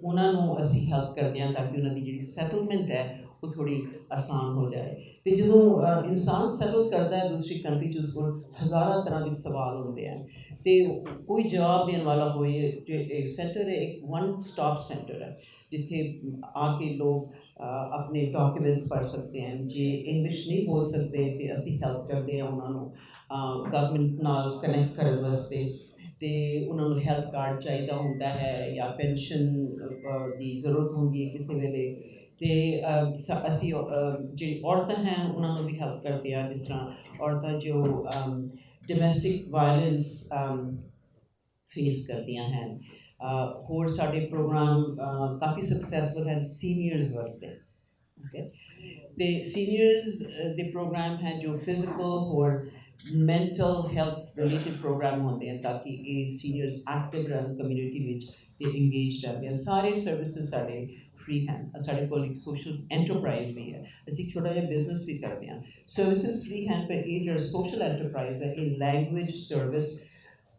ਉਹਨਾਂ ਨੂੰ ਅਸੀਂ ਹੈਲਪ ਕਰਦੇ ਹਾਂ ਤਾਂ ਕਿ ਉਹਨਾਂ ਦੀ ਜਿਹੜੀ ਸੈਟਲਮੈਂਟ ਹੈ, ਉਹ ਥੋੜੀ ਆਸਾਨ ਹੋ ਜਾਏ। ਤੇ ਜਦੋਂ ਇਨਸਾਨ ਸੈਟਲ ਕਰਦਾ ਹੈ, ਦੂਸਰੀ ਕੰਟਰੀ 'ਚ ਉਸ ਕੋਲ ਹਜ਼ਾਰਾਂ ਤਰ੍ਹਾਂ ਦੇ ਸਵਾਲ ਹੁੰਦੇ ਹਨ। ਤੇ ਕੋਈ ਜਵਾਬ ਦੇਣ ਵਾਲਾ ਹੋਏ, ਤੇ ਇੱਕ ਸੈਂਟਰ ਹੈ, ਇੱਕ ਵਨ ਸਟਾਪ ਸੈਂਟਰ ਹੈ, ਜਿੱਥੇ ਆ ਕੇ ਲੋਕ ਆਪਣੇ ਡਾਕੂਮੈਂਟਸ ਪੜ੍ਹ ਸਕਦੇ ਹਨ। ਜੇ ਇੰਗਲਿਸ਼ ਨਹੀਂ ਬੋਲ ਸਕਦੇ, ਤੇ ਅਸੀਂ ਹੈਲਪ ਕਰਦੇ ਹਾਂ ਉਹਨਾਂ ਨੂੰ ਗਵਰਨਮੈਂਟ ਨਾਲ ਕਨੈਕਟ ਕਰਨ ਵਾਸਤੇ। ਤੇ ਉਹਨਾਂ ਨੂੰ ਹੈਲਥ ਕਾਰਡ ਚਾਹੀਦਾ ਹੁੰਦਾ ਹੈ ਜਾਂ ਪੈਨਸ਼ਨ ਦੀ ਜ਼ਰੂਰਤ ਹੁੰਦੀ ਹੈ ਕਿਸੇ ਵੇਲੇ। ਤੇ ਅਸੀਂ ਜਿਹੜੀ ਔਰਤਾਂ ਹੈ, ਉਹਨਾਂ ਨੂੰ ਵੀ ਹੈਲਪ ਕਰਦੇ ਹਾਂ ਜਿਸ ਤਰ੍ਹਾਂ ਔਰਤਾਂ ਜੋ ਡੋਮੈਸਟਿਕ ਵਾਇਲੈਂਸ ਫੇਸ ਕਰਦੀਆਂ ਹਨ। ਹੋਰ ਸਾਡੇ ਪ੍ਰੋਗਰਾਮ ਕਾਫੀ ਸਕਸੈਸਫੁਲ ਹਨ ਸੀਨੀਅਰਸ ਵਾਸਤੇ ਓਕੇ ਤੇ ਸੀਨੀਅਰਸ ਦੇ ਪ੍ਰੋਗਰਾਮ ਹੈ ਜੋ ਫਿਜ਼ੀਕਲ ਹੋਰ ਮੈਂਟਲ ਹੈਲਥ ਰਿਲੇਟਡ ਪ੍ਰੋਗਰਾਮ ਹੁੰਦੇ ਹਨ ਤਾਂ ਕਿ ਇਹ ਸੀਨੀਅਰਸ ਐਕਟਿਵ ਰਹਿਣ ਕਮਿਊਨਿਟੀ ਵਿੱਚ ਤੇ ਇੰਗੇਜ ਰਹਿਣ ਸਾਰੇ ਸਰਵਿਸਿਜ਼ ਸਾਡੇ ਫ੍ਰੀ ਹਨ। ਸਾਡੇ ਕੋਲ ਇੱਕ ਸੋਸ਼ਲ ਐਂਟਰਪ੍ਰਾਈਜ਼ ਵੀ ਹੈ। ਅਸੀਂ ਛੋਟਾ ਜਿਹਾ ਬਿਜ਼ਨਸ ਵੀ ਕਰਦੇ ਹਾਂ। ਸਰਵਿਸਿਜ਼ ਫ੍ਰੀ ਹਨ, ਪਰ ਇਹ ਜਿਹੜਾ ਸੋਸ਼ਲ ਐਂਟਰਪ੍ਰਾਈਜ਼ ਹੈ, ਇਹ ਲੈਂਗੁਏਜ ਸਰਵਿਸ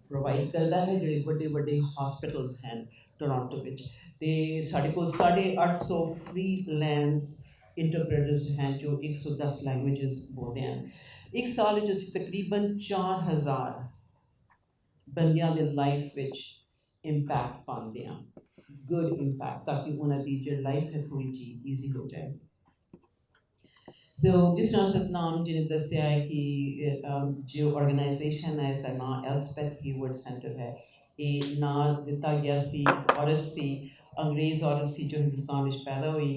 ਪ੍ਰੋਵਾਈਡ ਕਰਦਾ ਹੈ, ਜਿਹੜੇ ਵੱਡੇ ਵੱਡੇ ਹਸਪੀਟਲਸ ਹਨ ਟੋਰਾਂਟੋ ਵਿੱਚ। ਤੇ ਸਾਡੇ ਕੋਲ 850 ਫ੍ਰੀ ਲੈਂਡਸ ਇੰਟਰਪ੍ਰੀਟਰਸ ਹਨ, ਜੋ 110 ਲੈਂਗੁਏਜਸ ਬੋਲਦੇ ਹਨ। ਇੱਕ ਸਾਲ ਵਿੱਚ ਅਸੀਂ ਤਕਰੀਬਨ 4000 ਬੰਦਿਆਂ ਦੇ ਲਾਈਫ ਵਿੱਚ ਇੰਪੈਕਟ ਪਾਉਂਦੇ ਹਾਂ। ਗੁੱਡ ਇੰਪੈਕਟ ਤਾਂ ਕਿ ਉਹਨਾਂ ਦੀ ਜਿਹੜੀ ਲਾਈਫ ਹੈ ਥੋੜੀ ਜਿਹੀ ਈਜ਼ੀ ਹੋ ਜਾਏ। ਸੋ ਜਿਸ ਤਰ੍ਹਾਂ ਸਤਨਾਮ ਜੀ ਨੇ ਦੱਸਿਆ ਹੈ ਕਿ ਜੋ ਆਰਗੇਨਾਈਜੇਸ਼ਨ ਹੈ ਇਸ ਐਲਸਪੈਥ ਹੀਵਰਡ ਸੈਂਟਰ ਹੈ। ਇਹ ਨਾਂ ਦਿੱਤਾ ਗਿਆ ਸੀ, ਔਰਤ ਸੀ, ਅੰਗਰੇਜ਼ ਔਰਤ ਸੀ ਜੋ ਹਿੰਦੁਸਤਾਨ ਵਿੱਚ ਪੈਦਾ ਹੋਈ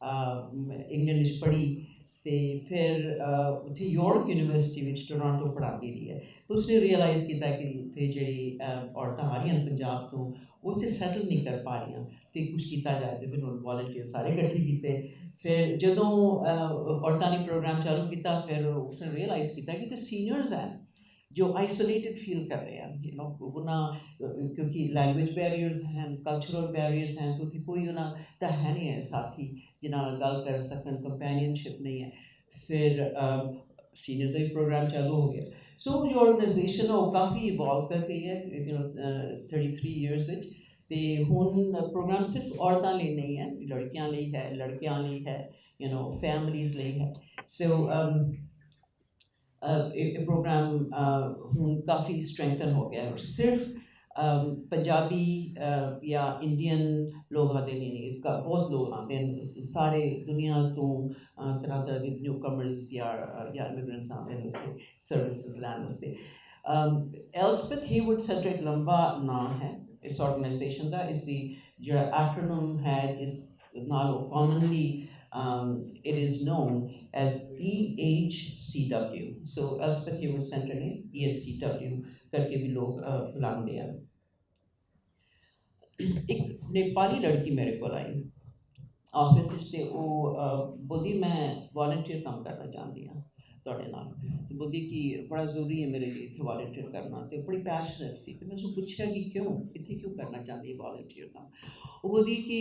ਇੰਗਲੈਂਡ ਵਿੱਚ ਪੜ੍ਹੀ। ਤੇ ਫਿਰ ਉੱਥੇ ਯੋਰਕ ਯੂਨੀਵਰਸਿਟੀ ਵਿੱਚ ਟੋਰਾਂਟੋ ਪੜ੍ਹਾਉਂਦੀ ਰਹੀ ਹੈ। ਉਸਨੇ ਰਿਅਲਾਈਜ਼ ਕੀਤਾ ਕਿ ਇੱਥੇ ਜਿਹੜੀ ਔਰਤਾਂ ਆ ਰਹੀਆਂ ਪੰਜਾਬ ਤੋਂ, ਉਹ ਇੱਥੇ ਸੈਟਲ ਨਹੀਂ ਕਰ ਪਾ ਰਹੀਆਂ ਤੇ ਕੁਝ ਕੀਤਾ ਜਾਏ ਤੇ ਫਿਰ ਉਹ ਵਾਲੰਟੀਅਰ ਸਾਰੇ ਇਕੱਠੇ ਕੀਤੇ। ਫਿਰ ਜਦੋਂ ਔਰਤਾਂ ਨੇ ਪ੍ਰੋਗਰਾਮ ਚਾਲੂ ਕੀਤਾ, ਫਿਰ ਉਸਨੇ ਰਿਅਲਾਈਜ਼ ਕੀਤਾ ਕਿ ਤੇ ਸੀਨੀਅਰਸ ਹਨ ਜੋ ਆਈਸੋਲੇਟਡ ਫੀਲ ਕਰ ਰਹੇ ਹਨ ਯੂ نو ਉਹਨਾਂ ਕਿਉਂਕਿ ਲੈਂਗੁਏਜ ਬੈਰੀਅਰਸ ਹਨ ਕਲਚਰਲ ਬੈਰੀਅਰਸ ਹਨ, ਤੇ ਉੱਥੇ ਕੋਈ ਉਹਨਾਂ ਦਾ ਹੈ ਨਹੀਂ ਹੈ ਸਾਥੀ। ਜਿਨ੍ਹਾਂ ਨਾਲ ਗੱਲ ਕਰ ਸਕਣ ਕੰਪੈਨੀਅਨਸ਼ਿਪ ਨਹੀਂ ਹੈ ਫਿਰ ਸੀਨੀਅਰਸ ਦਾ ਵੀ ਪ੍ਰੋਗਰਾਮ ਚਾਲੂ ਹੋ ਗਿਆ ਸੋ ਜੋ ਆਰਗੇਨਾਈਜੇਸ਼ਨ ਉਹ ਕਾਫੀ ਇਵੋਲਵ ਕਰ ਗਈ ਹੈ ਯੂ نو 33 ਇਅਰਸ ਵਿੱਚ ਤੇ ਹੁਣ ਪ੍ਰੋਗਰਾਮ ਸਿਰਫ ਔਰਤਾਂ ਲਈ ਨਹੀਂ ਹੈ ਲੜਕੀਆਂ ਲਈ ਹੈ ਲੜਕਿਆਂ ਲਈ ਹੈ ਯੂ نو ਫੈਮਲੀਜ਼ ਲਈ ਹੈ ਸੋ ਇਹ ਪ੍ਰੋਗਰਾਮ ਹੁਣ ਕਾਫੀ ਸਟਰੈਂਥਨ ਹੋ ਗਿਆ ਹੈ ਔਰ ਸਿਰਫ ਅਮ, ਪੰਜਾਬੀ ਅ, ਜਾਂ ਇੰਡੀਅਨ ਲੋਕਾਂ ਦੇ ਲਈ ਨਹੀਂ ਕ- ਬਹੁਤ ਲੋਕ ਆਉਂਦੇ ਹਨ ਸਾਰੇ ਦੁਨੀਆ ਤੋਂ ਅ, ਤਰ੍ਹਾਂ ਤਰ੍ਹਾਂ ਦੇ ਨਿਊ ਕਮਰਸ ਜਾਂ ਜਾਂ ਇਮੀਗ੍ਰੈਂਟਸ ਆਉਂਦੇ ਹਨ ਉੱਥੇ ਸਰਵਿਸਿਜ਼ ਲੈਣ ਵਾਸਤੇ ਐਲਸਪੈਥ ਹੀਵਰਡ ਸੈਂਟਰ ਇੱਕ ਲੰਬਾ ਨਾਮ ਹੈ ਇਸ ਆਰਗੇਨਾਈਜੇਸ਼ਨ ਦਾ ਇਸ ਦੀ ਜਿਹੜਾ ਐਕਰੋਨਮ ਹੈ ਇਸ ਨਾਲ commonly um, it is known as EHCW. So Elspeth Hayward Center ने EHCW करके भी लोग uh, बुलाते हैं ਇੱਕ ਨੇਪਾਲੀ ਲੜਕੀ ਮੇਰੇ ਕੋਲ ਆਈ। ਆਫਿਸ ਵਿੱਚ ਤੇ ਉਹ ਅਹ, ਬੋਲੀ ਮੈਂ ਵੋਲੰਟੀਅਰ ਕੰਮ ਕਰਨਾ ਚਾਹੁੰਦੀ ਹਾਂ ਤੁਹਾਡੇ ਨਾਲ। ਤੇ ਬੋਲੀ ਕਿ ਬੜਾ ਜ਼ਰੂਰੀ ਹੈ ਮੇਰੇ ਲਈ ਇੱਥੇ ਵੋਲੰਟੀਅਰ ਕਰਨਾ ਤੇ ਬੜੀ ਪੈਸ਼ਨਟ ਸੀ ਤੇ ਮੈਂ ਉਸਨੂੰ ਪੁੱਛਿਆ ਕਿ ਕਿਉਂ ਇੱਥੇ ਕਿਉਂ ਕਰਨਾ ਚਾਹੁੰਦੀ ਹੈ ਵਾਲੰਟੀਅਰ ਕੰਮ ਉਹ ਬੋਲੀ ਕਿ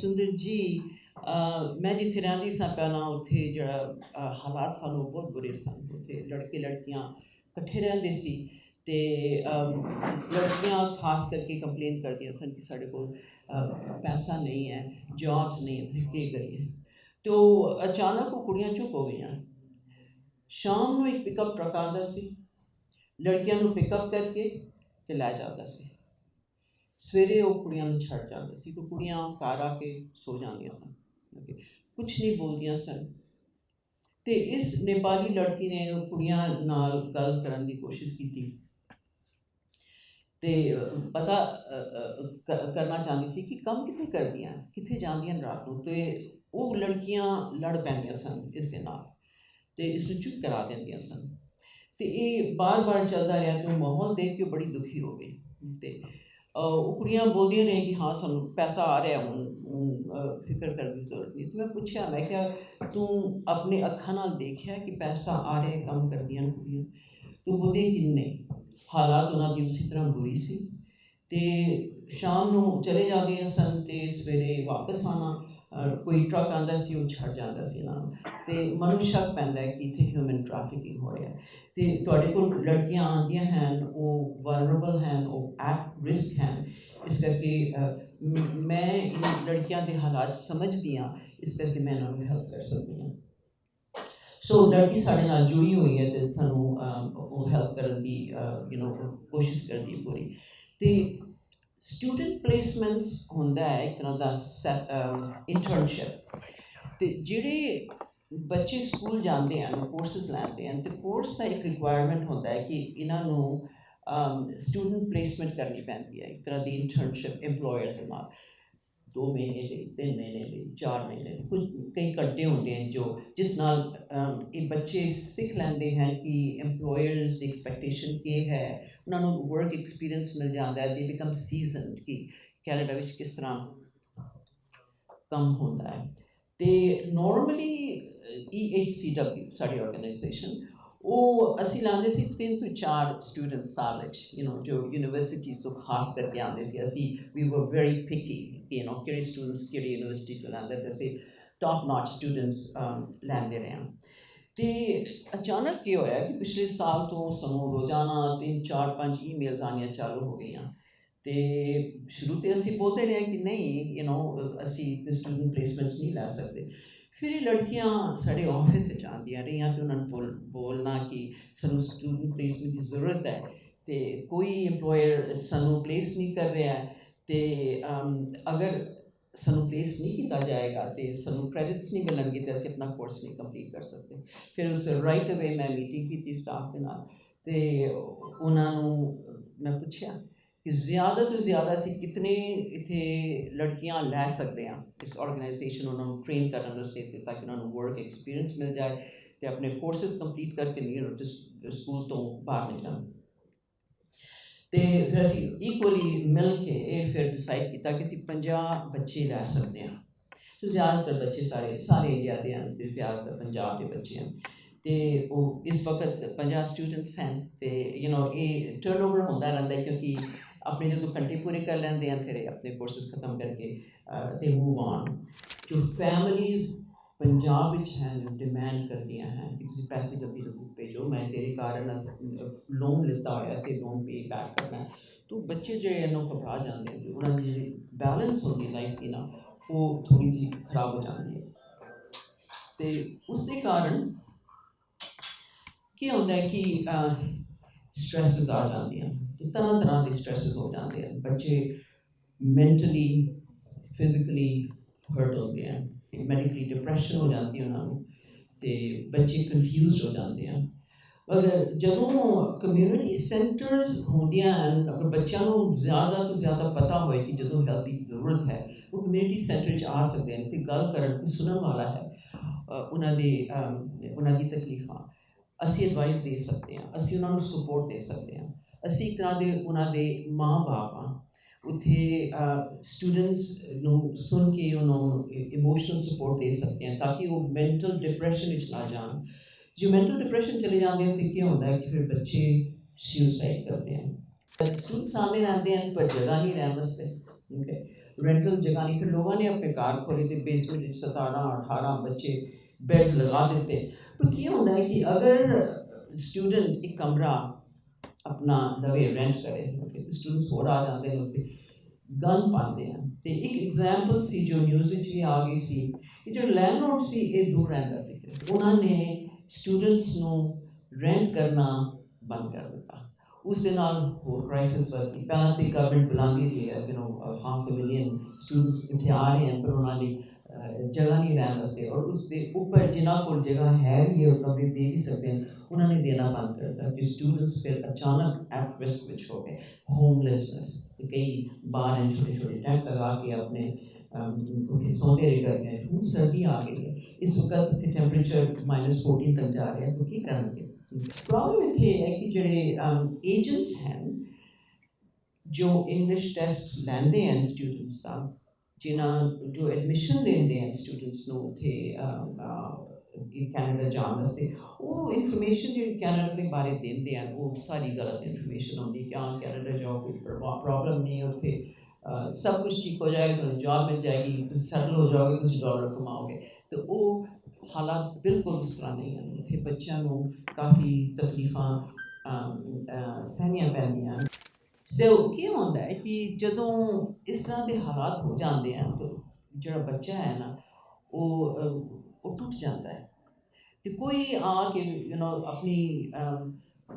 ਸੁੰਦਰ ਜੀ ਮੈਂ ਜਿੱਥੇ ਰਹਿੰਦੀ ਸਾਂ ਪਹਿਲਾਂ ਉੱਥੇ ਜਿਹੜਾ ਹਾਲਾਤ ਸਨ ਉਹ ਬਹੁਤ ਬੁਰੇ ਸਨ। ਉੱਥੇ ਲੜਕੇ ਲੜਕੀਆਂ ਇਕੱਠੇ ਰਹਿੰਦੇ ਸੀ। ਤੇ ਲੜਕੀਆਂ ਖਾਸ ਕਰਕੇ ਕੰਪਲੇਨ ਕਰਦੀਆਂ ਸਨ ਕਿ ਸਾਡੇ ਕੋਲ ਪੈਸਾ ਨਹੀਂ ਹੈ ਜੌਬਸ ਨਹੀਂ ਹੈ ਅਸੀਂ ਕੀ ਕਰੀਏ? ਤੋ ਅਚਾਨਕ ਉਹ ਕੁੜੀਆਂ ਚੁੱਪ ਹੋ ਗਈਆਂ। ਸ਼ਾਮ ਨੂੰ ਇੱਕ ਪਿਕਅਪ ਟਰੱਕ ਆਉਂਦਾ ਸੀ। ਲੜਕੀਆਂ ਨੂੰ ਪਿਕਅਪ ਕਰਕੇ ਤੇ ਲੈ ਜਾਂਦਾ ਸੀ। ਸਵੇਰੇ ਉਹ ਕੁੜੀਆਂ ਨੂੰ ਛੱਡ ਜਾਂਦਾ ਸੀ ਤੇ ਕੁੜੀਆਂ ਘਰ ਆ ਕੇ ਸੋ ਜਾਂਦੀਆਂ ਸਨ। Okay, ਕੁਝ ਨਹੀਂ ਬੋਲਦੀਆਂ ਸਨ। ਤੇ ਇਸ ਨੇਪਾਲੀ ਲੜਕੀ ਨੇ ਕੁੜੀਆਂ ਨਾਲ ਗੱਲ ਕਰਨ ਦੀ ਕੋਸ਼ਿਸ਼ ਕੀਤੀ। ਤੇ ਪਤਾ ਕਰਨਾ ਚਾਹੁੰਦੀ ਸੀ ਕਿ ਕੰਮ ਕਿੱਥੇ ਕਰਦੀਆਂ, ਕਿੱਥੇ ਜਾਂਦੀਆਂ ਰਾਤ ਨੂੰ, ਤੇ ਉਹ ਲੜਕੀਆਂ ਲੜ ਪੈਂਦੀਆਂ ਸਨ ਇਸ ਦੇ ਨਾਲ, ਤੇ ਇਸ ਨੂੰ ਚੁੱਪ ਕਰਾ ਦਿੰਦੀਆਂ ਸਨ। ਤੇ ਇਹ ਬਾਰ-ਬਾਰ ਚੱਲਦਾ ਰਿਹਾ ਤੇ ਮਾਹੌਲ ਦੇਖ ਕੇ ਉਹ ਬੜੀ ਦੁਖੀ ਹੋ ਗਈ। ਤੇ ਉਹ ਕੁੜੀਆਂ ਬੋਲਦੀਆਂ ਨੇ ਕਿ ਹਾਂ, ਸਾਨੂੰ ਪੈਸਾ ਆ ਰਿਹਾ, ਹੁਣ ਫਿਕਰ ਕਰਨ ਦੀ ਜ਼ਰੂਰਤ ਨਹੀਂ। ਸੀ ਮੈਂ ਪੁੱਛਿਆ, ਮੈਂ ਕਿਹਾ, ਤੂੰ ਆਪਣੇ ਅੱਖਾਂ ਨਾਲ ਦੇਖਿਆ ਕਿ ਪੈਸਾ ਆ ਰਿਹਾ ਕੰਮ ਕਰਦੀਆਂ ਨੇ ਕੁੜੀਆਂ? ਤੂੰ ਬੋਲੀ ਕਿ ਨਹੀਂ। ਹਾਲਾਤ ਉਹਨਾਂ ਦੀ ਉਸੇ ਤਰ੍ਹਾਂ ਬੁਰੀ ਸੀ। ਤੇ ਸ਼ਾਮ ਨੂੰ ਚਲੇ ਜਾਂਦੀਆਂ ਸਨ ਤੇ ਸਵੇਰੇ ਵਾਪਸ ਆਣਾ ਕੋਈ ਟਰੱਕ ਆਂਦਾ ਸੀ, ਉਹ ਛੱਡ ਜਾਂਦਾ ਸੀ ਨਾ ਤੇ ਮਨੁ ਸ਼ੱਕ ਪੈਂਦਾ ਹੈ ਕਿ ਇੱਥੇ ਹਿਊਮਨ ਟ੍ਰੈਫਿਕਿੰਗ ਹੋ ਰਿਹਾ ਹੈ। ਤੇ ਤੁਹਾਡੇ ਕੋਲ ਲੜਕੀਆਂ ਆਉਂਦੀਆਂ ਹਨ, ਉਹ ਵਲਨਰੇਬਲ ਹਨ, ਉਹ ਐਟ ਰਿਸਕ ਹਨ। ਇਸ ਕਰਕੇ ਮੈਂ ਇਹਨਾਂ ਲੜਕੀਆਂ ਦੇ ਹਾਲਾਤ ਸਮਝਦੀ ਹਾਂ। ਇਸ ਕਰਕੇ ਮੈਂ ਇਹਨਾਂ ਨੂੰ ਹੈਲਪ ਕਰ ਸਕਦੀ ਸੋ ਲੜਕੀ ਸਾਡੇ ਨਾਲ ਜੁੜੀ ਹੋਈ ਹੈ ਤੇ ਸਾਨੂੰ ਉਹ ਹੈਲਪ ਕਰਨ ਦੀ ਯੂ نو ਕੋਸ਼ਿਸ਼ ਕਰਦੀ ਹੈ ਪੂਰੀ। ਤੇ ਸਟੂਡੈਂਟ ਪਲੇਸਮੈਂਟਸ ਹੁੰਦਾ ਹੈ, ਇੱਕ ਤਰ੍ਹਾਂ ਦਾ ਇੰਟਰਨਸ਼ਿਪ ਤੇ ਜਿਹੜੇ ਬੱਚੇ ਸਕੂਲ ਜਾਂਦੇ ਹਨ ਕੋਰਸਸ ਲੈਂਦੇ ਹਨ, ਤੇ ਕੋਰਸ ਦਾ ਇੱਕ ਰਿਕੁਆਇਰਮੈਂਟ ਹੁੰਦਾ ਹੈ ਕਿ ਇਹਨਾਂ ਨੂੰ ਸਟੂਡੈਂਟ ਪਲੇਸਮੈਂਟ ਕਰਨੀ ਪੈਂਦੀ ਹੈ, ਇੱਕ ਤਰ੍ਹਾਂ ਦੀ ਇੰਟਰਨਸ਼ਿਪ EMPLOYERS ਨਾਲ। ਦੋ ਮਹੀਨੇ ਲਈ, ਤਿੰਨ ਮਹੀਨੇ ਲਈ, ਚਾਰ ਮਹੀਨੇ ਲਈ, ਕੁਝ ਕਈ ਘੰਟੇ ਹੁੰਦੇ ਹਨ ਜੋ, ਜਿਸ ਨਾਲ ਇਹ ਬੱਚੇ ਸਿੱਖ ਲੈਂਦੇ ਹਨ ਕਿ EMPLOYERS ਦੀ ਐਕਸਪੈਕਟੇਸ਼ਨ ਕੀ ਹੈ, ਉਹਨਾਂ ਨੂੰ ਵਰਕ ਐਕਸਪੀਰੀਅੰਸ ਮਿਲ ਜਾਂਦਾ ਹੈ ਦੇ ਬਿਕਮ ਸੀਜ਼ਨਡ ਕਿ ਕੈਨੇਡਾ ਵਿੱਚ ਕਿਸ ਤਰ੍ਹਾਂ ਕੰਮ ਹੁੰਦਾ ਹੈ। ਤੇ ਨਾਰਮਲੀ EHCW ਸਾਡੀ ਆਰਗੇਨਾਈਜੇਸ਼ਨ ਉਹ ਅਸੀਂ ਲਾਉਂਦੇ ਸੀ ਤਿੰਨ ਤੋਂ ਚਾਰ ਸਟੂਡੈਂਟ ਸਾਲ ਵਿੱਚ ਯੂ نو ਜੋ ਯੂਨੀਵਰਸਿਟੀਜ਼ ਤੋਂ ਖਾਸ ਕਰਕੇ ਆਉਂਦੇ ਸੀ ਅਸੀਂ ਵੀ ਵਰ ਵੈਰੀ ਪਿਕੀ ਯੂ نو ਕਿਹੜੇ ਸਟੂਡੈਂਟਸ ਕਿਹੜੀ ਯੂਨੀਵਰਸਿਟੀ ਤੋਂ ਲੈਂਦੇ ਤੇ ਅਸੀਂ ਟਾਪ ਨਾਚ ਸਟੂਡੈਂਟਸ ਲੈਂਦੇ ਰਹੇ ਹਾਂ ਤੇ ਅਚਾਨਕ ਕੀ ਹੋਇਆ ਕਿ ਪਿਛਲੇ ਸਾਲ ਤੋਂ ਸਾਨੂੰ ਰੋਜ਼ਾਨਾ ਤਿੰਨ ਚਾਰ ਪੰਜ ਈਮੇਲਸ ਆਉਣੀਆਂ ਚਾਲੂ ਹੋ ਗਈਆਂ ਤੇ ਸ਼ੁਰੂ ਤੇ ਅਸੀਂ ਬੋਲਦੇ ਰਹੇ ਕਿ ਨਹੀਂ ਯੂ نو ਅਸੀਂ ਸਟੂਡੈਂਟ ਪਲੇਸਮੈਂਟਸ ਨਹੀਂ ਲੈ ਸਕਦੇ ਫਿਰ ਇਹ ਲੜਕੀਆਂ ਸਾਡੇ ਆਫਿਸ ਵਿੱਚ ਆਉਂਦੀਆਂ ਰਹੀਆਂ ਤੇ ਉਹਨਾਂ ਨੂੰ ਬੋਲ, ਬੋਲਣਾ ਕਿ ਸਾਨੂੰ ਸਟੂਡੈਂਟ ਪਲੇਸਮੈਂਟ ਦੀ ਜ਼ਰੂਰਤ ਹੈ ਤੇ ਕੋਈ EMPLOYER ਸਾਨੂੰ ਪਲੇਸ ਨਹੀਂ ਕਰ ਰਿਹਾ ਹੈ ਤੇ ਅਗਰ ਸਾਨੂੰ ਪਲੇਸ ਨਹੀਂ ਕੀਤਾ ਜਾਏਗਾ ਤੇ ਸਾਨੂੰ ਕ੍ਰੈਡਿਟਸ ਨਹੀਂ ਮਿਲਣਗੇ ਤੇ ਅਸੀਂ ਆਪਣਾ ਕੋਰਸ ਨਹੀਂ ਕੰਪਲੀਟ ਕਰ ਸਕਦੇ। ਫਿਰ ਉਸ ਰਾਈਟ ਅਵੇ ਮੈਂ ਮੀਟਿੰਗ ਕੀਤੀ ਸਟਾਫ ਦੇ ਨਾਲ ਤੇ ਉਹਨਾਂ ਨੂੰ ਮੈਂ ਪੁੱਛਿਆ ਕਿ ਜ਼ਿਆਦਾ ਤੋਂ ਜ਼ਿਆਦਾ ਅਸੀਂ ਕਿਤਨੇ ਇੱਥੇ ਲੜਕੀਆਂ ਲੈ ਸਕਦੇ ਹਾਂ, ਇਸ ਆਰਗੇਨਾਈਜੇਸ਼ਨ ਉਹਨਾਂ ਨੂੰ ਟ੍ਰੇਨ ਕਰਨ ਵਾਸਤੇ ਤੇ ਤਾਂ ਕਿ ਉਹਨਾਂ ਨੂੰ ਵਰਕ ਐਕਸਪੀਰੀਅੰਸ ਮਿਲ ਜਾਏ ਤੇ ਆਪਣੇ ਕੋਰਸਸ ਕੰਪਲੀਟ ਕਰਕੇ ਨਹੀਂ ਸਕੂਲ ਤੋਂ ਬਾਹਰ ਨਿਕਲਣ। ਤੇ ਫਿਰ ਅਸੀਂ ਇਕੁਅਲੀ ਮਿਲ ਕੇ ਇਹ ਫਿਰ ਡਿਸਾਈਡ ਕੀਤਾ ਕਿ ਅਸੀਂ 50 ਬੱਚੇ ਲੈ ਸਕਦੇ ਹਾਂ। ਤੇ ਜ਼ਿਆਦਾਤਰ ਬੱਚੇ ਸਾਰੇ ਸਾਰੇ ਇੰਡੀਆ ਦੇ ਹਨ ਤੇ ਜ਼ਿਆਦਾਤਰ ਪੰਜਾਬ ਦੇ ਬੱਚੇ ਹਨ। ਤੇ ਉਹ ਇਸ ਵਕਤ 50 ਸਟੂਡੈਂਟਸ ਹਨ ਤੇ ਯੂ نو ਇਹ ਟਰਨਓਵਰ ਹੁੰਦਾ ਰਹਿੰਦਾ ਕਿਉਂਕਿ ਆਪਣੇ ਜਦੋਂ ਘੰਟੇ ਪੂਰੇ ਕਰ ਲੈਂਦੇ ਹਨ ਫਿਰ ਇਹ ਆਪਣੇ ਕੋਰਸਸ ਖਤਮ ਕਰਕੇ ਦੇ ਮੂਵ ਔਨ ਜੋ ਫੈਮਿਲੀਜ਼ ਪੰਜਾਬ ਵਿੱਚ ਹਨ ਡਿਮਾਂਡ ਕਰਦੀਆਂ ਹੈ, ਕਿ ਤੁਸੀਂ ਪੈਸੇ ਜਲਦੀ ਜਲਦੀ ਭੇਜੋ, ਮੈਂ ਤੇਰੇ ਕਾਰਨ ਲੋਨ ਲਿੱਤਾ ਹੋਇਆ, ਤੇ ਲੋਨ ਪੇ ਬੈਕ ਕਰਨਾ ਤੋ ਬੱਚੇ ਜਿਹੜੇ ਇਹਨੂੰ ਘਬਰਾ ਜਾਂਦੇ ਨੇ ਉਹਨਾਂ ਦੀ ਜਿਹੜੀ ਬੈਲੈਂਸ ਹੁੰਦੀ ਲਾਈਫ ਦੀ ਨਾ, ਉਹ ਥੋੜੀ ਜਿਹੀ ਖਰਾਬ ਹੋ ਜਾਂਦੀ ਹੈ। ਤੇ ਉਸ ਕਾਰਨ ਕੀ ਹੁੰਦਾ ਕਿ ਸਟ੍ਰੈਸਸ ਆ ਜਾਂਦੀਆਂ। ਤਰ੍ਹਾਂ ਤਰ੍ਹਾਂ ਦੇ ਸਟ੍ਰੈਸਸ ਹੋ ਜਾਂਦੇ ਹਨ ਬੱਚੇ ਮੈਂਟਲੀ ਫਿਜ਼ੀਕਲੀ ਹਰਟ ਹੁੰਦੇ ਹਨ ਤੇ ਮੈਡੀਕਲੀ ਡਿਪਰੈਸ਼ਨ ਹੋ ਜਾਂਦੀ ਹੈ ਉਹਨਾਂ ਨੂੰ ਤੇ ਬੱਚੇ ਕਨਫਿਊਜ਼ਡ ਹੋ ਜਾਂਦੇ ਹਨ ਅਗਰ ਜਦੋਂ ਕਮਿਊਨਿਟੀ ਸੈਂਟਰਸ ਹੁੰਦੀਆਂ ਹਨ, ਅਗਰ ਬੱਚਿਆਂ ਨੂੰ ਜ਼ਿਆਦਾ ਤੋਂ ਜ਼ਿਆਦਾ ਪਤਾ ਹੋਏ ਕਿ ਜਦੋਂ ਹੈਲਥ ਦੀ ਜ਼ਰੂਰਤ ਹੈ, ਉਹ ਕਮਿਊਨਿਟੀ ਸੈਂਟਰ 'ਚ ਆ ਸਕਦੇ ਹਨ ਤੇ ਗੱਲ ਕਰਨ ਕੋਈ ਸੁਣਨ ਵਾਲਾ ਹੈ ਉਹਨਾਂ ਦੇ ਉਹਨਾਂ ਦੀ ਤਕਲੀਫਾਂ, ਅਸੀਂ ਐਡਵਾਈਸ ਦੇ ਸਕਦੇ ਹਾਂ, ਅਸੀਂ ਉਹਨਾਂ ਨੂੰ ਸਪੋਰਟ ਦੇ ਸਕਦੇ ਹਾਂ। ਅਸੀਂ ਇੱਕ ਤਰ੍ਹਾਂ ਦੇ ਉਹਨਾਂ ਦੇ ਮਾਂ-ਬਾਪ ਹਾਂ। ਉੱਥੇ ਸਟੂਡੈਂਟਸ ਨੂੰ ਸੁਣ ਕੇ ਉਹਨਾਂ ਨੂੰ ਇਮੋਸ਼ਨਲ ਸਪੋਰਟ ਦੇ ਸਕਦੇ ਹਾਂ ਤਾਂ ਕਿ ਉਹ ਮੈਂਟਲ ਡਿਪਰੈਸ਼ਨ ਵਿੱਚ ਨਾ ਜਾਣ। ਜੇ ਮੈਂਟਲ ਡਿਪਰੈਸ਼ਨ ਚਲੇ ਜਾਂਦੇ ਹਨ ਤੇ ਕੀ ਹੁੰਦਾ ਹੈ ਕਿ ਫਿਰ ਬੱਚੇ ਸੁਸਾਈਡ ਕਰਦੇ ਹਨ। ਸਟੂਡੈਂਟਸ ਆਉਂਦੇ ਰਹਿੰਦੇ ਹਨ ਪਰ ਜਗ੍ਹਾ ਨਹੀਂ ਰਹਿਣ ਵਾਸਤੇ ਓਕੇ ਰੈਂਟਲ ਜਗ੍ਹਾ ਨਹੀਂ, ਫਿਰ ਲੋਕਾਂ ਨੇ ਆਪਣੇ ਘਰ ਖੋਲੇ ਤੇ ਬੇਸਮੈਂਟ ਵਿੱਚ 17 18 ਬੱਚੇ ਬੈਡਸ ਲਗਾ ਦਿੱਤੇ। ਪਰ ਕੀ ਹੁੰਦਾ ਹੈ ਕਿ ਅਗਰ ਸਟੂਡੈਂਟ ਇੱਕ ਕਮਰਾ ਆਪਣਾ ਨਵੇਂ ਰੈਂਟ ਕਰੇ ਓਕੇ ਸਟੂਡੈਂਟਸ ਹੋਰ ਆ ਜਾਂਦੇ ਨੇ ਉੱਤੇ ਗਨ ਪਾਉਂਦੇ ਹਨ ਤੇ ਇੱਕ ਐਗਜ਼ਾਮਪਲ ਸੀ ਜੋ ਨਿਊਜ਼ ਵਿੱਚ ਵੀ ਆ ਗਈ ਸੀ, ਕਿ ਜੋ ਲੈਂਡਲੋਰਡ ਸੀ, ਇਹ ਦੂਰ ਰਹਿੰਦਾ ਸੀ। ਉਹਨਾਂ ਨੇ ਸਟੂਡੈਂਟਸ ਨੂੰ ਰੈਂਟ ਕਰਨਾ ਬੰਦ ਕਰ ਦਿੱਤਾ। ਉਸ ਦੇ ਨਾਲ ਹੋਰ ਕ੍ਰਾਈਸਿਸ ਵਧੀ ਪਹਿਲਾਂ ਤੇ ਗਵਰਨਮੈਂਟ ਬੁਲਾਉਂਦੀ ਰਹੀ ਹੈ you know half a million students ਇੱਥੇ ਆ ਰਹੇ ਹਨ, ਪਰ ਉਹਨਾਂ ਲਈ ਅਹ, ਜਗ੍ਹਾ ਨਹੀਂ ਰਹਿਣ ਵਾਸਤੇ। ਔਰ ਉਸ ਦੇ ਉੱਪਰ ਜਿਨ੍ਹਾਂ ਕੋਲ ਜਗ੍ਹਾ ਹੈ ਵੀ ਹੈ ਉਹ ਕਮਰੇ ਦੇ ਵੀ ਸਕਦੇ ਹਨ। ਉਹਨਾਂ ਨੇ ਦੇਣਾ ਬੰਦ ਕਰ ਦਿੱਤਾ ਕਿ ਸਟੂਡੈਂਟਸ ਫਿਰ ਅਚਾਨਕ ਐਟ ਰਿਸਕ ਵਿੱਚ ਹੋ ਗਏ। ਹੋਮਲੈਸਨੈਸ ਕਈ ਬਾਹਰ ਹਨ ਛੋਟੇ ਛੋਟੇ ਟੈਂਟ ਲਗਾ ਕੇ ਆਪਣੇ ਅਮ, ਉੱਥੇ ਸੌਂਦੇ ਰਹੇ ਕਰਦੇ ਹਨ ਹੁਣ ਸਰਦੀ ਆ ਗਈ ਹੈ। ਇਸ ਵਕਤ ਉੱਥੇ ਟੈਂਪਰੇਚਰ -14 ਤੱਕ ਜਾ ਰਿਹਾ ਹੈ। ਤਾਂ ਕੀ ਕਰਨਗੇ? ਪ੍ਰੋਬਲਮ ਇੱਥੇ ਇਹ ਹੈ ਕਿ ਜਿਹੜੇ ਏਜੰਟਸ ਹਨ ਜੋ ਇੰਗਲਿਸ਼ ਟੈਸਟ ਲੈਂਦੇ ਹਨ ਸਟੂਡੈਂਟਸ ਦਾ ਜਿਨ੍ਹਾਂ ਜੋ ਐਡਮਿਸ਼ਨ ਦਿੰਦੇ ਹਨ ਸਟੂਡੈਂਟਸ ਨੂੰ ਉੱਥੇ ਕੈਨੇਡਾ ਜਾਣ ਵਾਸਤੇ, ਉਹ ਇਨਫੋਰਮੇਸ਼ਨ ਜਿਹੜੀ ਕੈਨੇਡਾ ਦੇ ਬਾਰੇ ਦਿੰਦੇ ਹਨ, ਉਹ ਸਾਰੀ ਗਲਤ ਇਨਫੋਰਮੇਸ਼ਨ ਹੁੰਦੀ ਕਿ ਹਾਂ ਕੈਨੇਡਾ ਜਾਓ ਕੋਈ ਪ੍ਰੋਬਲਮ ਨਹੀਂ ਉੱਥੇ ਸਭ ਕੁਝ ਠੀਕ ਹੋ ਜਾਏਗਾ, ਤੁਹਾਨੂੰ ਜੌਬ ਮਿਲ ਜਾਏਗੀ, ਤੁਸੀਂ ਸੈਟਲ ਹੋ ਜਾਓਗੇ, ਤੁਸੀਂ ਡਾਲਰ ਕਮਾਓਗੇ। ਤੇ ਉਹ ਹਾਲਾਤ ਬਿਲਕੁਲ ਉਸ ਤਰ੍ਹਾਂ ਨਹੀਂ ਹਨ, ਉੱਥੇ ਬੱਚਿਆਂ ਨੂੰ ਕਾਫੀ ਤਕਲੀਫਾਂ ਸਹਿਣੀਆਂ ਪੈਂਦੀਆਂ ਹਨ। ਸੋ ਕੀ ਹੁੰਦਾ ਹੈ ਕਿ ਜਦੋਂ ਇਸ ਤਰ੍ਹਾਂ ਦੇ ਹਾਲਾਤ ਹੋ ਜਾਂਦੇ ਹਨ ਤਾਂ ਜਿਹੜਾ ਬੱਚਾ ਹੈ ਨਾ ਉਹ ਅਹ, ਉਹ ਟੁੱਟ ਜਾਂਦਾ ਹੈ ਤੇ ਕੋਈ ਆ ਕੇ ਯੂ نو ਆਪਣੀ ਅਮ,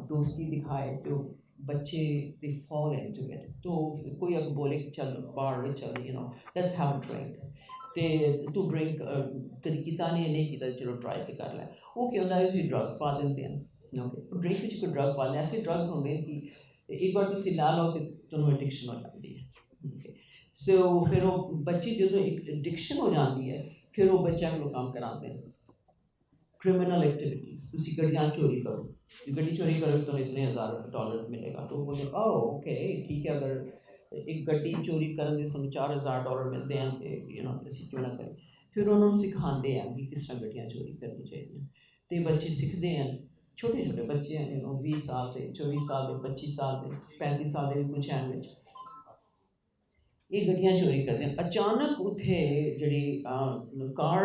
ਦੋਸਤੀ ਦਿਖਾਏ ਤੇ ਉਹ ਬੱਚੇ ਦੇ ਫਾਲ ਇਨਟੂ ਇਟ ਤੋ ਕੋਈ ਅਗ ਬੋਲੇ ਕਿ ਚੱਲ ਬਾਹਰ ਵਿੱਚ ਚੱਲ you know let's have a drink ਤੇ ਤੂੰ ਡਰਿੰਕ ਕਦੀ ਕੀਤਾ ਨਹੀਂ ਨਹੀਂ ਕੀਤਾ ਚਲੋ ਟਰਾਈ ਤੇ ਕਰ ਲੈ ਉਹ ਕੀ ਹੁੰਦਾ ਹੈ ਜੀ ਡਰੱਗਸ ਪਾ ਦਿੰਦੇ ਹਨ ਓਕੇ ਡਰਿੰਕ ਵਿੱਚ ਕੋਈ ਡਰੱਗ ਪਾ ਲੈ ਐਸੇ ਡਰੱਗਸ ਹੁੰਦੇ ਹਨ ਕਿ ਇੱਕ ਵਾਰ ਤੁਸੀਂ ਲਾ ਲਓ ਤੇ ਤੁਹਾਨੂੰ ਐਡਿਕਸ਼ਨ ਹੋ ਜਾਂਦੀ ਹੈ ਓਕੇ ਸੋ ਫਿਰ ਉਹ ਬੱਚੇ ਜਦੋਂ ਇੱਕ ਐਡਿਕਸ਼ਨ ਹੋ ਜਾਂਦੀ ਹੈ ਫਿਰ ਉਹ ਬੱਚਿਆਂ ਨੂੰ ਕੰਮ ਕਰਾਉਂਦੇ ਨੇ ਕ੍ਰਿਮੀਨਲ ਐਕਟੀਵਿਟੀਜ਼ ਤੁਸੀਂ ਗੱਡੀਆਂ ਚੋਰੀ ਕਰੋ ਜੇ ਗੱਡੀ ਚੋਰੀ ਕਰੋਗੇ ਤਾਂ ਇਤਨੇ ਹਜ਼ਾਰ ਡਾਲਰ ਮਿਲੇਗਾ ਤਾਂ ਉਹ ਬੋਲੇ ਓ ਓਕੇ ਠੀਕ ਹੈ ਅਗਰ ਇੱਕ ਗੱਡੀ ਚੋਰੀ ਕਰਨ ਦੇ ਸਾਨੂੰ 4000 ਡਾਲਰ ਮਿਲਦੇ ਹਨ ਤੇ ਯੂ نو ਅਸੀਂ ਕਿਉਂ ਨਾ ਕਰੀਏ ਫਿਰ ਉਹਨਾਂ ਨੂੰ ਸਿਖਾਉਂਦੇ ਆ ਕਿ ਕਿਸ ਤਰ੍ਹਾਂ ਗੱਡੀਆਂ ਚੋਰੀ ਕਰਨੀ ਚਾਹੀਦੀਆਂ ਤੇ ਬੱਚੇ ਸਿੱਖਦੇ ਹਨ ਛੋਟੇ ਛੋਟੇ ਬੱਚੇ ਹਨ ਯੂ نو 20 ਸਾਲ ਦੇ 24 ਸਾਲ ਦੇ 25 ਸਾਲ ਦੇ 35 ਸਾਲ ਦੇ ਵੀ ਕੁਛ ਹਨ ਵਿੱਚ ਇਹ ਗੱਡੀਆਂ ਚੋਰੀ ਕਰਦੇ ਹਨ ਅਚਾਨਕ ਉੱਥੇ ਜਿਹੜੀ ਕਾਰ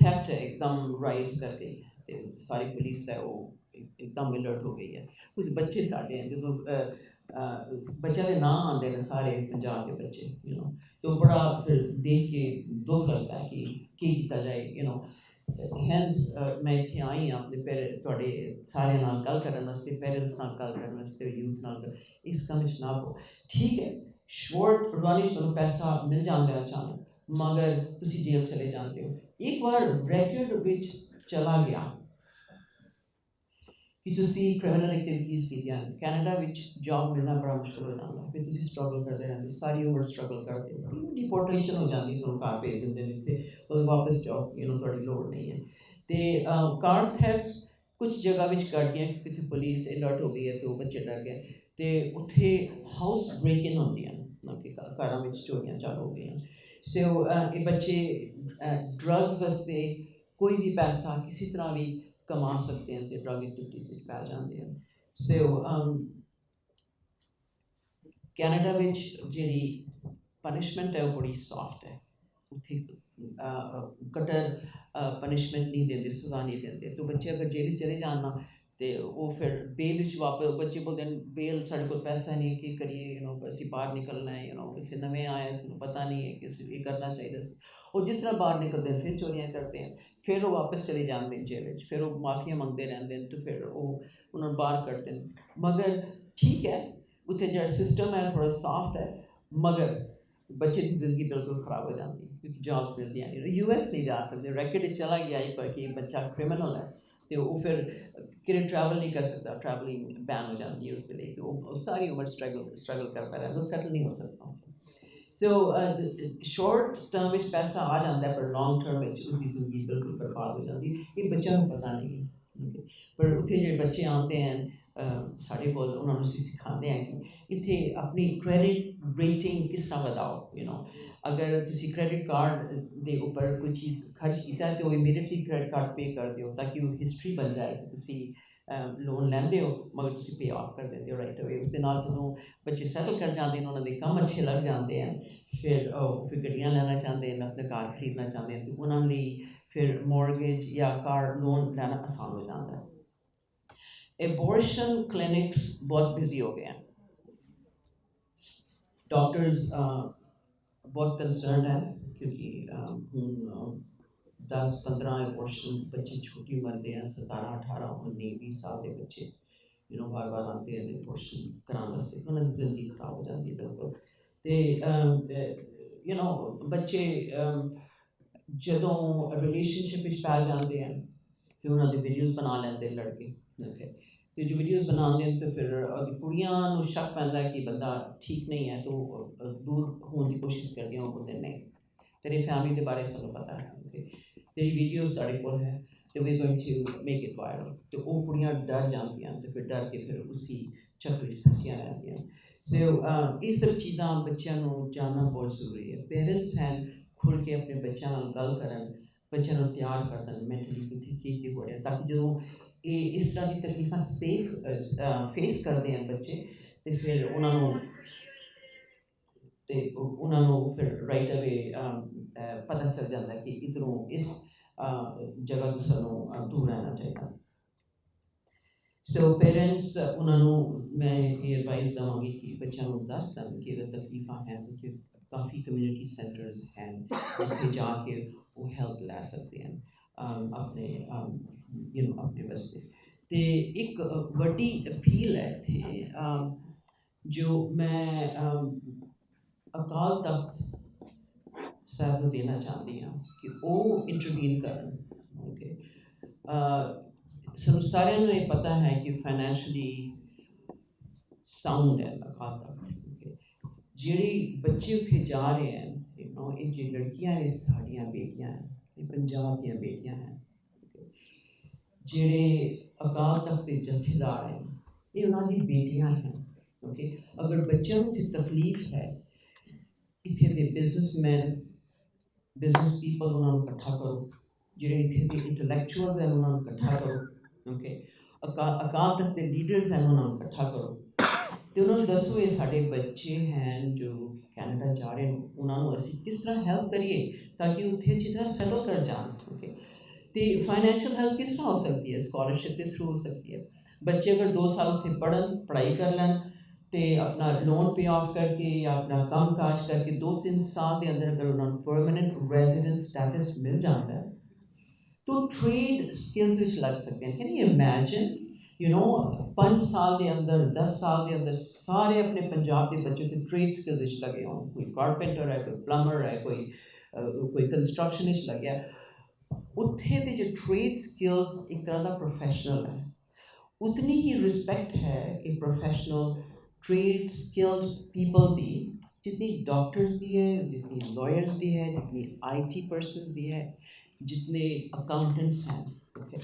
ਥੈਫਟ ਹੈ ਇੱਕਦਮ ਰਾਈਜ਼ ਕਰ ਗਈ ਹੈ ਤੇ ਸਾਰੀ ਪੁਲਿਸ ਹੈ ਉਹ ਇੱਕ- ਇੱਕਦਮ ਅਲਰਟ ਹੋ ਗਈ ਹੈ ਕੁਝ ਬੱਚੇ ਸਾਡੇ ਹਨ ਜਦੋਂ ਅਹ, ਅਹ, ਬੱਚਿਆਂ ਦੇ ਨਾਂ ਆਉਂਦੇ ਨੇ ਸਾਰੇ ਪੰਜਾਬ ਦੇ ਬੱਚੇ ਯੂ نو ਤੇ ਉਹ ਬੜਾ ਫਿਰ ਦੇਖ ਕੇ ਦੁੱਖ ਲੱਗਦਾ ਹੈ ਕਿ ਕੀ ਕੀਤਾ ਜਾਏ ਯੂ نو ਹੈਂਸ ਮੈਂ ਇੱਥੇ ਆਈ ਹਾਂ, ਆਪਣੇ ਪੇਰ ਤੁਹਾਡੇ ਸਾਰਿਆਂ ਨਾਲ ਗੱਲ ਕਰਨ ਵਾਸਤੇ ਪੇਰੈਂਟਸ ਨਾਲ ਗੱਲ ਕਰਨ ਵਾਸਤੇ ਯੂਥ ਨਾਲ ਇਸ ਕੰਮ ਵਿੱਚ ਨਾ ਪੋ ਠੀਕ ਹੈ? ਸ਼ਾਰਟ ਰਨ ਤੁਹਾਨੂੰ ਪੈਸਾ ਮਿਲ ਜਾਂਦਾ ਅਚਾਨਕ, ਮਗਰ ਤੁਸੀਂ ਜੇਲ੍ਹ ਚਲੇ ਜਾਂਦੇ ਹੋ। ਇੱਕ ਵਾਰ ਰੈਕੋਰਡ ਵਿੱਚ ਚਲਾ ਗਿਆ। ਕਿ ਤੁਸੀਂ ਕ੍ਰਿਮੀਨਲ ਐਕਟੀਵਿਟੀਜ਼ ਕੀਤੀਆਂ ਨੇ। ਕੈਨੇਡਾ ਵਿੱਚ ਜੌਬ ਮਿਲਣਾ ਬੜਾ ਮੁਸ਼ਕਲ ਹੋ ਜਾਂਦਾ ਫਿਰ ਤੁਸੀਂ ਸਟਰਗਲ ਕਰਦੇ ਰਹਿੰਦੇ ਸਾਰੀ ਉਮਰ ਸਟਰਗਲ ਕਰਦੇ ਹੋ। ਡਿਪੋਰਟੇਸ਼ਨ ਹੋ ਜਾਂਦੀ ਤੁਹਾਨੂੰ ਘਰ ਭੇਜ ਦਿੰਦੇ ਨੇ ਤੇ ਉਹ ਵਾਪਸ ਜਾਓ ਯੂ نو ਤੁਹਾਡੀ ਲੋੜ ਨਹੀਂ ਹੈ। ਤੇ ਕਾਰ ਥੈਫਟਸ ਕੁਝ ਜਗ੍ਹਾ ਵਿੱਚ ਕਰ ਗਈਆਂ ਕਿਤੇ ਪੁਲਿਸ ਅਲਰਟ ਹੋ ਗਈ ਹੈ ਤੇ ਉਹ ਬੱਚੇ ਡਰ ਗਏ। ਤੇ ਉੱਥੇ ਹਾਊਸ ਬ੍ਰੇਕ ਇਨ ਹੁੰਦੀਆਂ ਨੇ ਨਾ ਕਿ ਘਰਾਂ ਵਿੱਚ ਚੋਰੀਆਂ ਚਾਲੂ ਹੋ ਗਈਆਂ। ਸੋ ਇਹ ਬੱਚੇ ਡਰੱਗਸ ਵਾਸਤੇ ਕੋਈ ਵੀ ਪੈਸਾ, ਕਿਸੇ ਤਰ੍ਹਾਂ ਵੀ ਕਮਾ ਸਕਦੇ ਹਨ ਤੇ ਡਰੱਗ ਐਕਟੀਵਿਟੀਜ਼ ਵਿੱਚ ਪੈ ਜਾਂਦੇ ਹਨ। ਸੋ ਕੈਨੇਡਾ ਵਿੱਚ ਜਿਹੜੀ ਪਨਿਸ਼ਮੈਂਟ ਹੈ ਉਹ ਬੜੀ ਸੌਫਟ ਹੈ। ਉੱਥੇ ਕਟਰ ਪਨਿਸ਼ਮੈਂਟ ਨਹੀਂ ਦਿੰਦੇ ਸਜ਼ਾ ਨਹੀਂ ਦਿੰਦੇ। ਤੇ ਬੱਚੇ ਅਗਰ ਜੇਲ੍ਹ ਚਲੇ ਜਾਣ ਨਾ ਤੇ ਉਹ ਫਿਰ ਬੇਲ ਵਿੱਚ ਵਾਪਸ ਬੱਚੇ ਬੋਲਦੇ ਨੇ ਬੇਲ ਸਾਡੇ ਕੋਲ ਪੈਸਾ ਨਹੀਂ ਕੀ ਕਰੀਏ ਯੂ نو ਅਸੀਂ ਬਾਹਰ ਨਿਕਲਣਾ ਹੈ ਯੂ نو ਕਿਸੇ ਨਵੇਂ ਆਏ ਸਾਨੂੰ ਪਤਾ ਨਹੀਂ ਹੈ ਕਿ ਅਸੀਂ ਇਹ ਕਰਨਾ ਚਾਹੀਦਾ ਸੀ ਉਹ ਜਿਸ ਤਰ੍ਹਾਂ ਬਾਹਰ ਨਿਕਲਦੇ ਨੇ ਫਿਰ ਚੋਰੀਆਂ ਕਰਦੇ ਹਨ ਫਿਰ ਉਹ ਵਾਪਸ ਚਲੇ ਜਾਂਦੇ ਨੇ ਜੇਲ੍ਹ ਵਿੱਚ ਫਿਰ ਉਹ ਮਾਫੀਆਂ ਮੰਗਦੇ ਰਹਿੰਦੇ ਨੇ ਤੇ ਫਿਰ ਉਹ ਉਹਨਾਂ ਨੂੰ ਬਾਹਰ ਕੱਢਦੇ ਨੇ ਮਗਰ ਠੀਕ ਹੈ ਉੱਥੇ ਜਿਹੜਾ ਸਿਸਟਮ ਹੈ ਥੋੜਾ ਸੌਫਟ ਹੈ ਮਗਰ ਬੱਚੇ ਦੀ ਜ਼ਿੰਦਗੀ ਬਿਲਕੁਲ ਖਰਾਬ ਹੋ ਜਾਂਦੀ ਹੈ ਕਿਉਂਕਿ ਜੌਬਸ ਮਿਲਦੀਆਂ ਨਹੀਂ ਯੂ ਐਸ ਨਹੀਂ ਜਾ ਸਕਦੇ ਰੈਕਟ ਚਲਾ ਗਿਆ ਇੱਕ ਵਾਰ ਕਿ ਇਹ ਬੱਚਾ ਕ੍ਰਿਮੀਨਲ ਹੈ ਤੇ ਉਹ ਫਿਰ ਕਿਰੇ ਟਰੈਵਲ ਨਹੀਂ ਕਰ ਸਕਦਾ ਟਰੈਵਲਿੰਗ ਬੈਨ ਹੋ ਜਾਂਦੀ ਹੈ ਉਸ ਵੇਲੇ, ਤੇ ਉਹ ਸਾਰੀ ਉਮਰ ਸਟਰਗਲ ਸਟਰਗਲ ਕਰਦਾ ਰਹਿੰਦਾ ਸੈਟਲ ਨਹੀਂ ਹੋ ਸਕਦਾ। ਸੋ ਸ਼ਾਰਟ ਟਰਮ ਵਿੱਚ ਪੈਸਾ ਆ ਜਾਂਦਾ, ਪਰ ਲੌਂਗ ਟਰਮ ਵਿੱਚ ਉਸਦੀ ਜ਼ਿੰਦਗੀ ਬਿਲਕੁਲ ਬਰਬਾਦ ਹੋ ਜਾਂਦੀ ਇਹ ਬੱਚਿਆਂ ਨੂੰ ਪਤਾ ਨਹੀਂ ਹੈ। ਪਰ ਉੱਥੇ ਜਿਹੜੇ ਬੱਚੇ ਆਉਂਦੇ ਹਨ ਸਾਡੇ ਕੋਲ ਉਹਨਾਂ ਨੂੰ ਅਸੀਂ ਸਿਖਾਉਂਦੇ ਹਾਂ ਕਿ ਇੱਥੇ ਆਪਣੀ ਕ੍ਰੈਡਿਟ ਰੇਟਿੰਗ ਕਿਸ ਤਰ੍ਹਾਂ ਵਧਾਓ ਯੂ نو ਅਗਰ ਤੁਸੀਂ ਕ੍ਰੈਡਿਟ ਕਾਰਡ ਦੇ ਉੱਪਰ ਕੋਈ ਚੀਜ਼ ਖਰਚ ਕੀਤਾ ਹੈ ਤੇ ਉਹ ਇਮੀਡੀਏਟਲੀ ਕ੍ਰੈਡਿਟ ਕਾਰਡ ਪੇ ਕਰ ਦਿਓ ਤਾਂ ਕਿ ਉਹ ਹਿਸਟਰੀ ਬਣ ਜਾਏ ਕਿ ਤੁਸੀਂ ਲੋਨ ਲੈਂਦੇ ਹੋ, ਮਗਰ ਤੁਸੀਂ ਪੇ ਆਫ ਕਰ ਦਿੰਦੇ ਹੋ ਰਾਈਟ ਅਵੇ ਉਸ ਦੇ ਨਾਲ ਜਦੋਂ ਬੱਚੇ ਸੈਟਲ ਕਰ ਜਾਂਦੇ ਨੇ, ਉਹਨਾਂ ਦੇ ਕੰਮ ਅੱਛੇ ਲੱਗ ਜਾਂਦੇ ਹਨ ਫਿਰ ਉਹ, ਫਿਰ ਗੱਡੀਆਂ ਲੈਣਾ ਚਾਹੁੰਦੇ ਨੇ, ਆਪਣੇ ਕਾਰ ਖਰੀਦਣਾ ਚਾਹੁੰਦੇ ਨੇ, ਤੇ ਉਹਨਾਂ ਲਈ ਫਿਰ ਮੌਰਗੇਜ ਜਾਂ ਕਾਰ ਲੋਨ ਲੈਣਾ ਆਸਾਨ ਹੋ ਜਾਂਦਾ। ਹੈ ਐਬੋਰਸ਼ਨ ਕਲੀਨਿਕਸ ਬਹੁਤ ਬਿਜ਼ੀ ਹੋ ਗਏ ਹਨ ਡਾਕਟਰਸ ਬਹੁਤ ਕੰਸਰਨਡ ਹੈ ਕਿਉਂਕਿ ਅਹ, ਹੁਣ 10 15 ਐਬੋਰਸ਼ਨ ਬੱਚੇ ਛੋਟੀ ਉਮਰ ਦੇ ਹਨ 17 18 19 20 ਸਾਲ ਦੇ ਬੱਚੇ ਯੂ نو ਬਾਰ ਬਾਰ ਆਉਂਦੇ ਹਨ ਐਬੋਰਸ਼ਨ ਕਰਾਉਣ ਵਾਸਤੇ ਉਹਨਾਂ ਦੀ ਜ਼ਿੰਦਗੀ ਖਰਾਬ ਹੋ ਜਾਂਦੀ ਹੈ ਬਿਲਕੁਲ ਤੇ ਯੂ نو ਬੱਚੇ ਅਮ, ਜਦੋਂ ਰਿਲੇਸ਼ਨਸ਼ਿਪ ਵਿੱਚ ਪੈ ਜਾਂਦੇ ਹਨ ਫਿਰ ਉਹਨਾਂ ਦੇ ਵੀਡੀਓਜ਼ ਬਣਾ ਲੈਂਦੇ ਲੜਕੇ ਓਕੇ ਤੇ ਜੋ ਵੀਡੀਓਜ਼ ਬਣਾਉਂਦੇ ਹਨ ਤੇ ਫਿਰ ਕੁੜੀਆਂ ਨੂੰ ਸ਼ੱਕ ਪੈਂਦਾ ਕਿ ਬੰਦਾ ਠੀਕ ਨਹੀਂ ਹੈ, ਤਾਂ ਉਹ ਦੂਰ ਹੋਣ ਦੀ ਕੋਸ਼ਿਸ਼ ਕਰਦੀਆਂ ਉਹ ਬੰਦੇ ਨਹੀਂ ਤੇਰੀ ਫੈਮਿਲੀ ਦੇ ਬਾਰੇ ਸਾਨੂੰ ਪਤਾ ਹੈ ਤੇਰੀ ਵੀਡੀਓਜ਼ ਸਾਡੇ ਕੋਲ ਹੈ, ਤੇ we going to make it viral ਤੇ ਉਹ ਕੁੜੀਆਂ ਡਰ ਜਾਂਦੀਆਂ ਤੇ ਫਿਰ ਡਰ ਕੇ ਫਿਰ ਉਸੀ ਚੱਕਰ ਵਿੱਚ ਫਸੀਆਂ ਰਹਿੰਦੀਆਂ। ਸੋ ਇਹ ਸਭ ਚੀਜ਼ਾਂ ਬੱਚਿਆਂ ਨੂੰ ਜਾਣਨਾ ਬਹੁਤ ਜ਼ਰੂਰੀ ਹੈ। ਪੇਰੈਂਟਸ ਹਨ ਖੁੱਲ ਕੇ ਆਪਣੇ ਬੱਚਿਆਂ ਨਾਲ ਗੱਲ ਕਰਨ, ਬੱਚਿਆਂ ਨੂੰ ਤਿਆਰ ਕਰਨ ਮੈਂਟਲੀ ਕਿ ਕੀ ਕੀ ਹੋ ਰਿਹਾ, ਤਾਂ ਕਿ ਜਦੋਂ ਇਹ ਇਸ ਤਰ੍ਹਾਂ ਦੀ ਤਕਲੀਫਾਂ ਸੇਫ ਫੇਸ ਕਰਦੇ ਹਨ ਬੱਚੇ ਤੇ ਫਿਰ ਉਹਨਾਂ ਨੂੰ ਤੇ ਉਹਨਾਂ ਨੂੰ ਫਿਰ ਰਾਈਟ ਅਵੇ ਪਤਾ ਚੱਲ ਜਾਂਦਾ ਕਿ ਇਧਰੋਂ ਇਸ ਜਗ੍ਹਾ ਤੋਂ ਸਾਨੂੰ ਦੂਰ ਰਹਿਣਾ ਚਾਹੀਦਾ। ਸੋ ਪੇਰੈਂਟਸ ਉਹਨਾਂ ਨੂੰ ਮੈਂ ਇਹ ਐਡਵਾਈਸ ਦਵਾਂਗੀ ਕਿ ਬੱਚਿਆਂ ਨੂੰ ਦੱਸ ਦੇਣ ਕਿ ਅਗਰ ਤਕਲੀਫਾਂ ਹੈ ਤਾਂ ਕਾਫੀ ਕਮਿਊਨਿਟੀ ਸੈਂਟਰਸ ਹਨ ਉੱਥੇ ਜਾ ਕੇ ਉਹ ਹੈਲਪ ਲੈ ਸਕਦੇ ਹਨ। ਅਮ, ਆਪਣੇ ਯੂ نو ਆਪਣੇ ਵਾਸਤੇ ਤੇ ਇੱਕ ਅ, ਵੱਡੀ ਅਪੀਲ ਹੈ ਇੱਥੇ ਅਮ, ਜੋ ਮੈਂ ਅਮ, ਅਕਾਲ ਤਖਤ ਸਾਹਿਬ ਨੂੰ ਦੇਣਾ ਚਾਹੁੰਦੀ ਹਾਂ ਕਿ ਉਹ ਇੰਟਰਵੀਨ ਕਰਨ ਓਕੇ ਸਾਨੂੰ ਸਾਰਿਆਂ ਨੂੰ ਇਹ ਪਤਾ ਹੈ ਕਿ ਫਾਈਨੈਂਸ਼ਲੀ ਸਾਊਂਡ ਹੈ ਅਕਾਲ ਤਖਤ ਓਕੇ ਜਿਹੜੀ ਬੱਚੇ ਉੱਥੇ ਜਾ ਰਹੇ ਹਨ ਯੂ نو ਇਹ ਜਿਹੜੀ ਲੜਕੀਆਂ ਨੇ ਸਾਡੀਆਂ ਬੇਟੀਆਂ ਹਨ ਇਹ ਪੰਜਾਬ ਦੀਆਂ ਬੇਟੀਆਂ ਹਨ। ਜਿਹੜੇ ਅਕਾਲ ਤਖਤ ਦੇ ਜਥੇਦਾਰ ਹਨ ਇਹ ਉਹਨਾਂ ਦੀ ਬੇਟੀਆਂ ਹਨ ਓਕੇ ਅਗਰ ਬੱਚਿਆਂ ਨੂੰ ਇੱਥੇ ਤਕਲੀਫ ਹੈ, ਇੱਥੇ ਦੇ ਬਿਜ਼ਨਸਮੈਨ ਬਿਜ਼ਨਸ ਪੀਪਲ ਉਹਨਾਂ ਨੂੰ ਇਕੱਠਾ ਕਰੋ, ਜਿਹੜੇ ਇੱਥੇ ਦੇ ਇੰਟੈਲੈਕਚੁਅਲਸ ਹਨ ਉਹਨਾਂ ਨੂੰ ਇਕੱਠਾ ਕਰੋ ਓਕੇ ਅਕਾਲ ਤਖਤ ਦੇ ਲੀਡਰਸ ਹਨ ਉਹਨਾਂ ਨੂੰ ਇਕੱਠਾ ਕਰੋ। ਤੇ ਉਹਨਾਂ ਨੂੰ ਦੱਸੋ, ਇਹ ਸਾਡੇ ਬੱਚੇ ਹਨ ਜੋ ਕੈਨੇਡਾ ਜਾ ਰਹੇ ਨੇ, ਉਹਨਾਂ ਨੂੰ ਅਸੀਂ ਕਿਸ ਤਰ੍ਹਾਂ ਹੈਲਪ ਕਰੀਏ ਤਾਂ ਕਿ ਉੱਥੇ ਅੱਛੀ ਤਰ੍ਹਾਂ ਸੈਟਲ ਕਰ ਜਾਣ ਓਕੇ ਤੇ ਫਾਈਨੈਂਸ਼ੀਅਲ ਹੈਲਪ ਕਿਸ ਤਰ੍ਹਾਂ ਹੋ ਸਕਦੀ ਹੈ? ਸਕਾਲਰਸ਼ਿਪ ਦੇ ਥਰੂ ਹੋ ਸਕਦੀ ਹੈ? ਬੱਚੇ ਅਗਰ 2 ਸਾਲ ਉੱਥੇ ਪੜ੍ਹਨ, ਪੜ੍ਹਾਈ ਕਰ ਲੈਣ ਤੇ ਆਪਣਾ ਲੋਨ ਪੇ ਆਫ ਕਰਕੇ ਜਾਂ ਆਪਣਾ ਕੰਮ ਕਾਜ ਕਰਕੇ 2-3 ਸਾਲ ਦੇ ਅੰਦਰ ਅਗਰ ਉਹਨਾਂ ਨੂੰ ਪਰਮਨੈਂਟ ਰੈਜ਼ੀਡੈਂਟ ਸਟੇਟਸ ਮਿਲ ਜਾਂਦਾ ਹੈ, ਤਾਂ ਟ੍ਰੇਡ ਸਕਿੱਲਸ ਵਿੱਚ ਲੱਗ ਸਕਦੇ ਹਨ can you imagine you know 5 ਸਾਲ ਦੇ ਅੰਦਰ 10 ਸਾਲ ਦੇ ਅੰਦਰ ਸਾਰੇ ਆਪਣੇ ਪੰਜਾਬ ਦੇ ਬੱਚੇ ਤੇ ਟ੍ਰੇਡ ਸਕਿੱਲ ਵਿੱਚ ਲੱਗੇ ਹੋਣ ਕੋਈ ਕਾਰਪੈਂਟਰ ਹੈ ਕੋਈ ਪਲੰਬਰ ਹੈ ਕੋਈ ਅਹ, ਕੋਈ ਕੰਸਟਰਕਸ਼ਨ ਵਿੱਚ ਲੱਗਿਆ ਉੱਥੇ ਦੇ ਜੋ ਟ੍ਰੇਡ ਸਕਿੱਲਸ ਇੱਕ ਤਰ੍ਹਾਂ ਦਾ ਪ੍ਰੋਫੈਸ਼ਨਲ ਹੈ ਉਤਨੀ ਹੀ ਰਿਸਪੈਕਟ ਹੈ ਇੱਕ ਪ੍ਰੋਫੈਸ਼ਨਲ ट्रेड स्किल्ड पीपल दी जितनी डॉक्टर्स दी है जितनी लॉयर्स दी है जितनी आईटी पर्सन दी है जितने अकाउंटेंट्स हैं ओके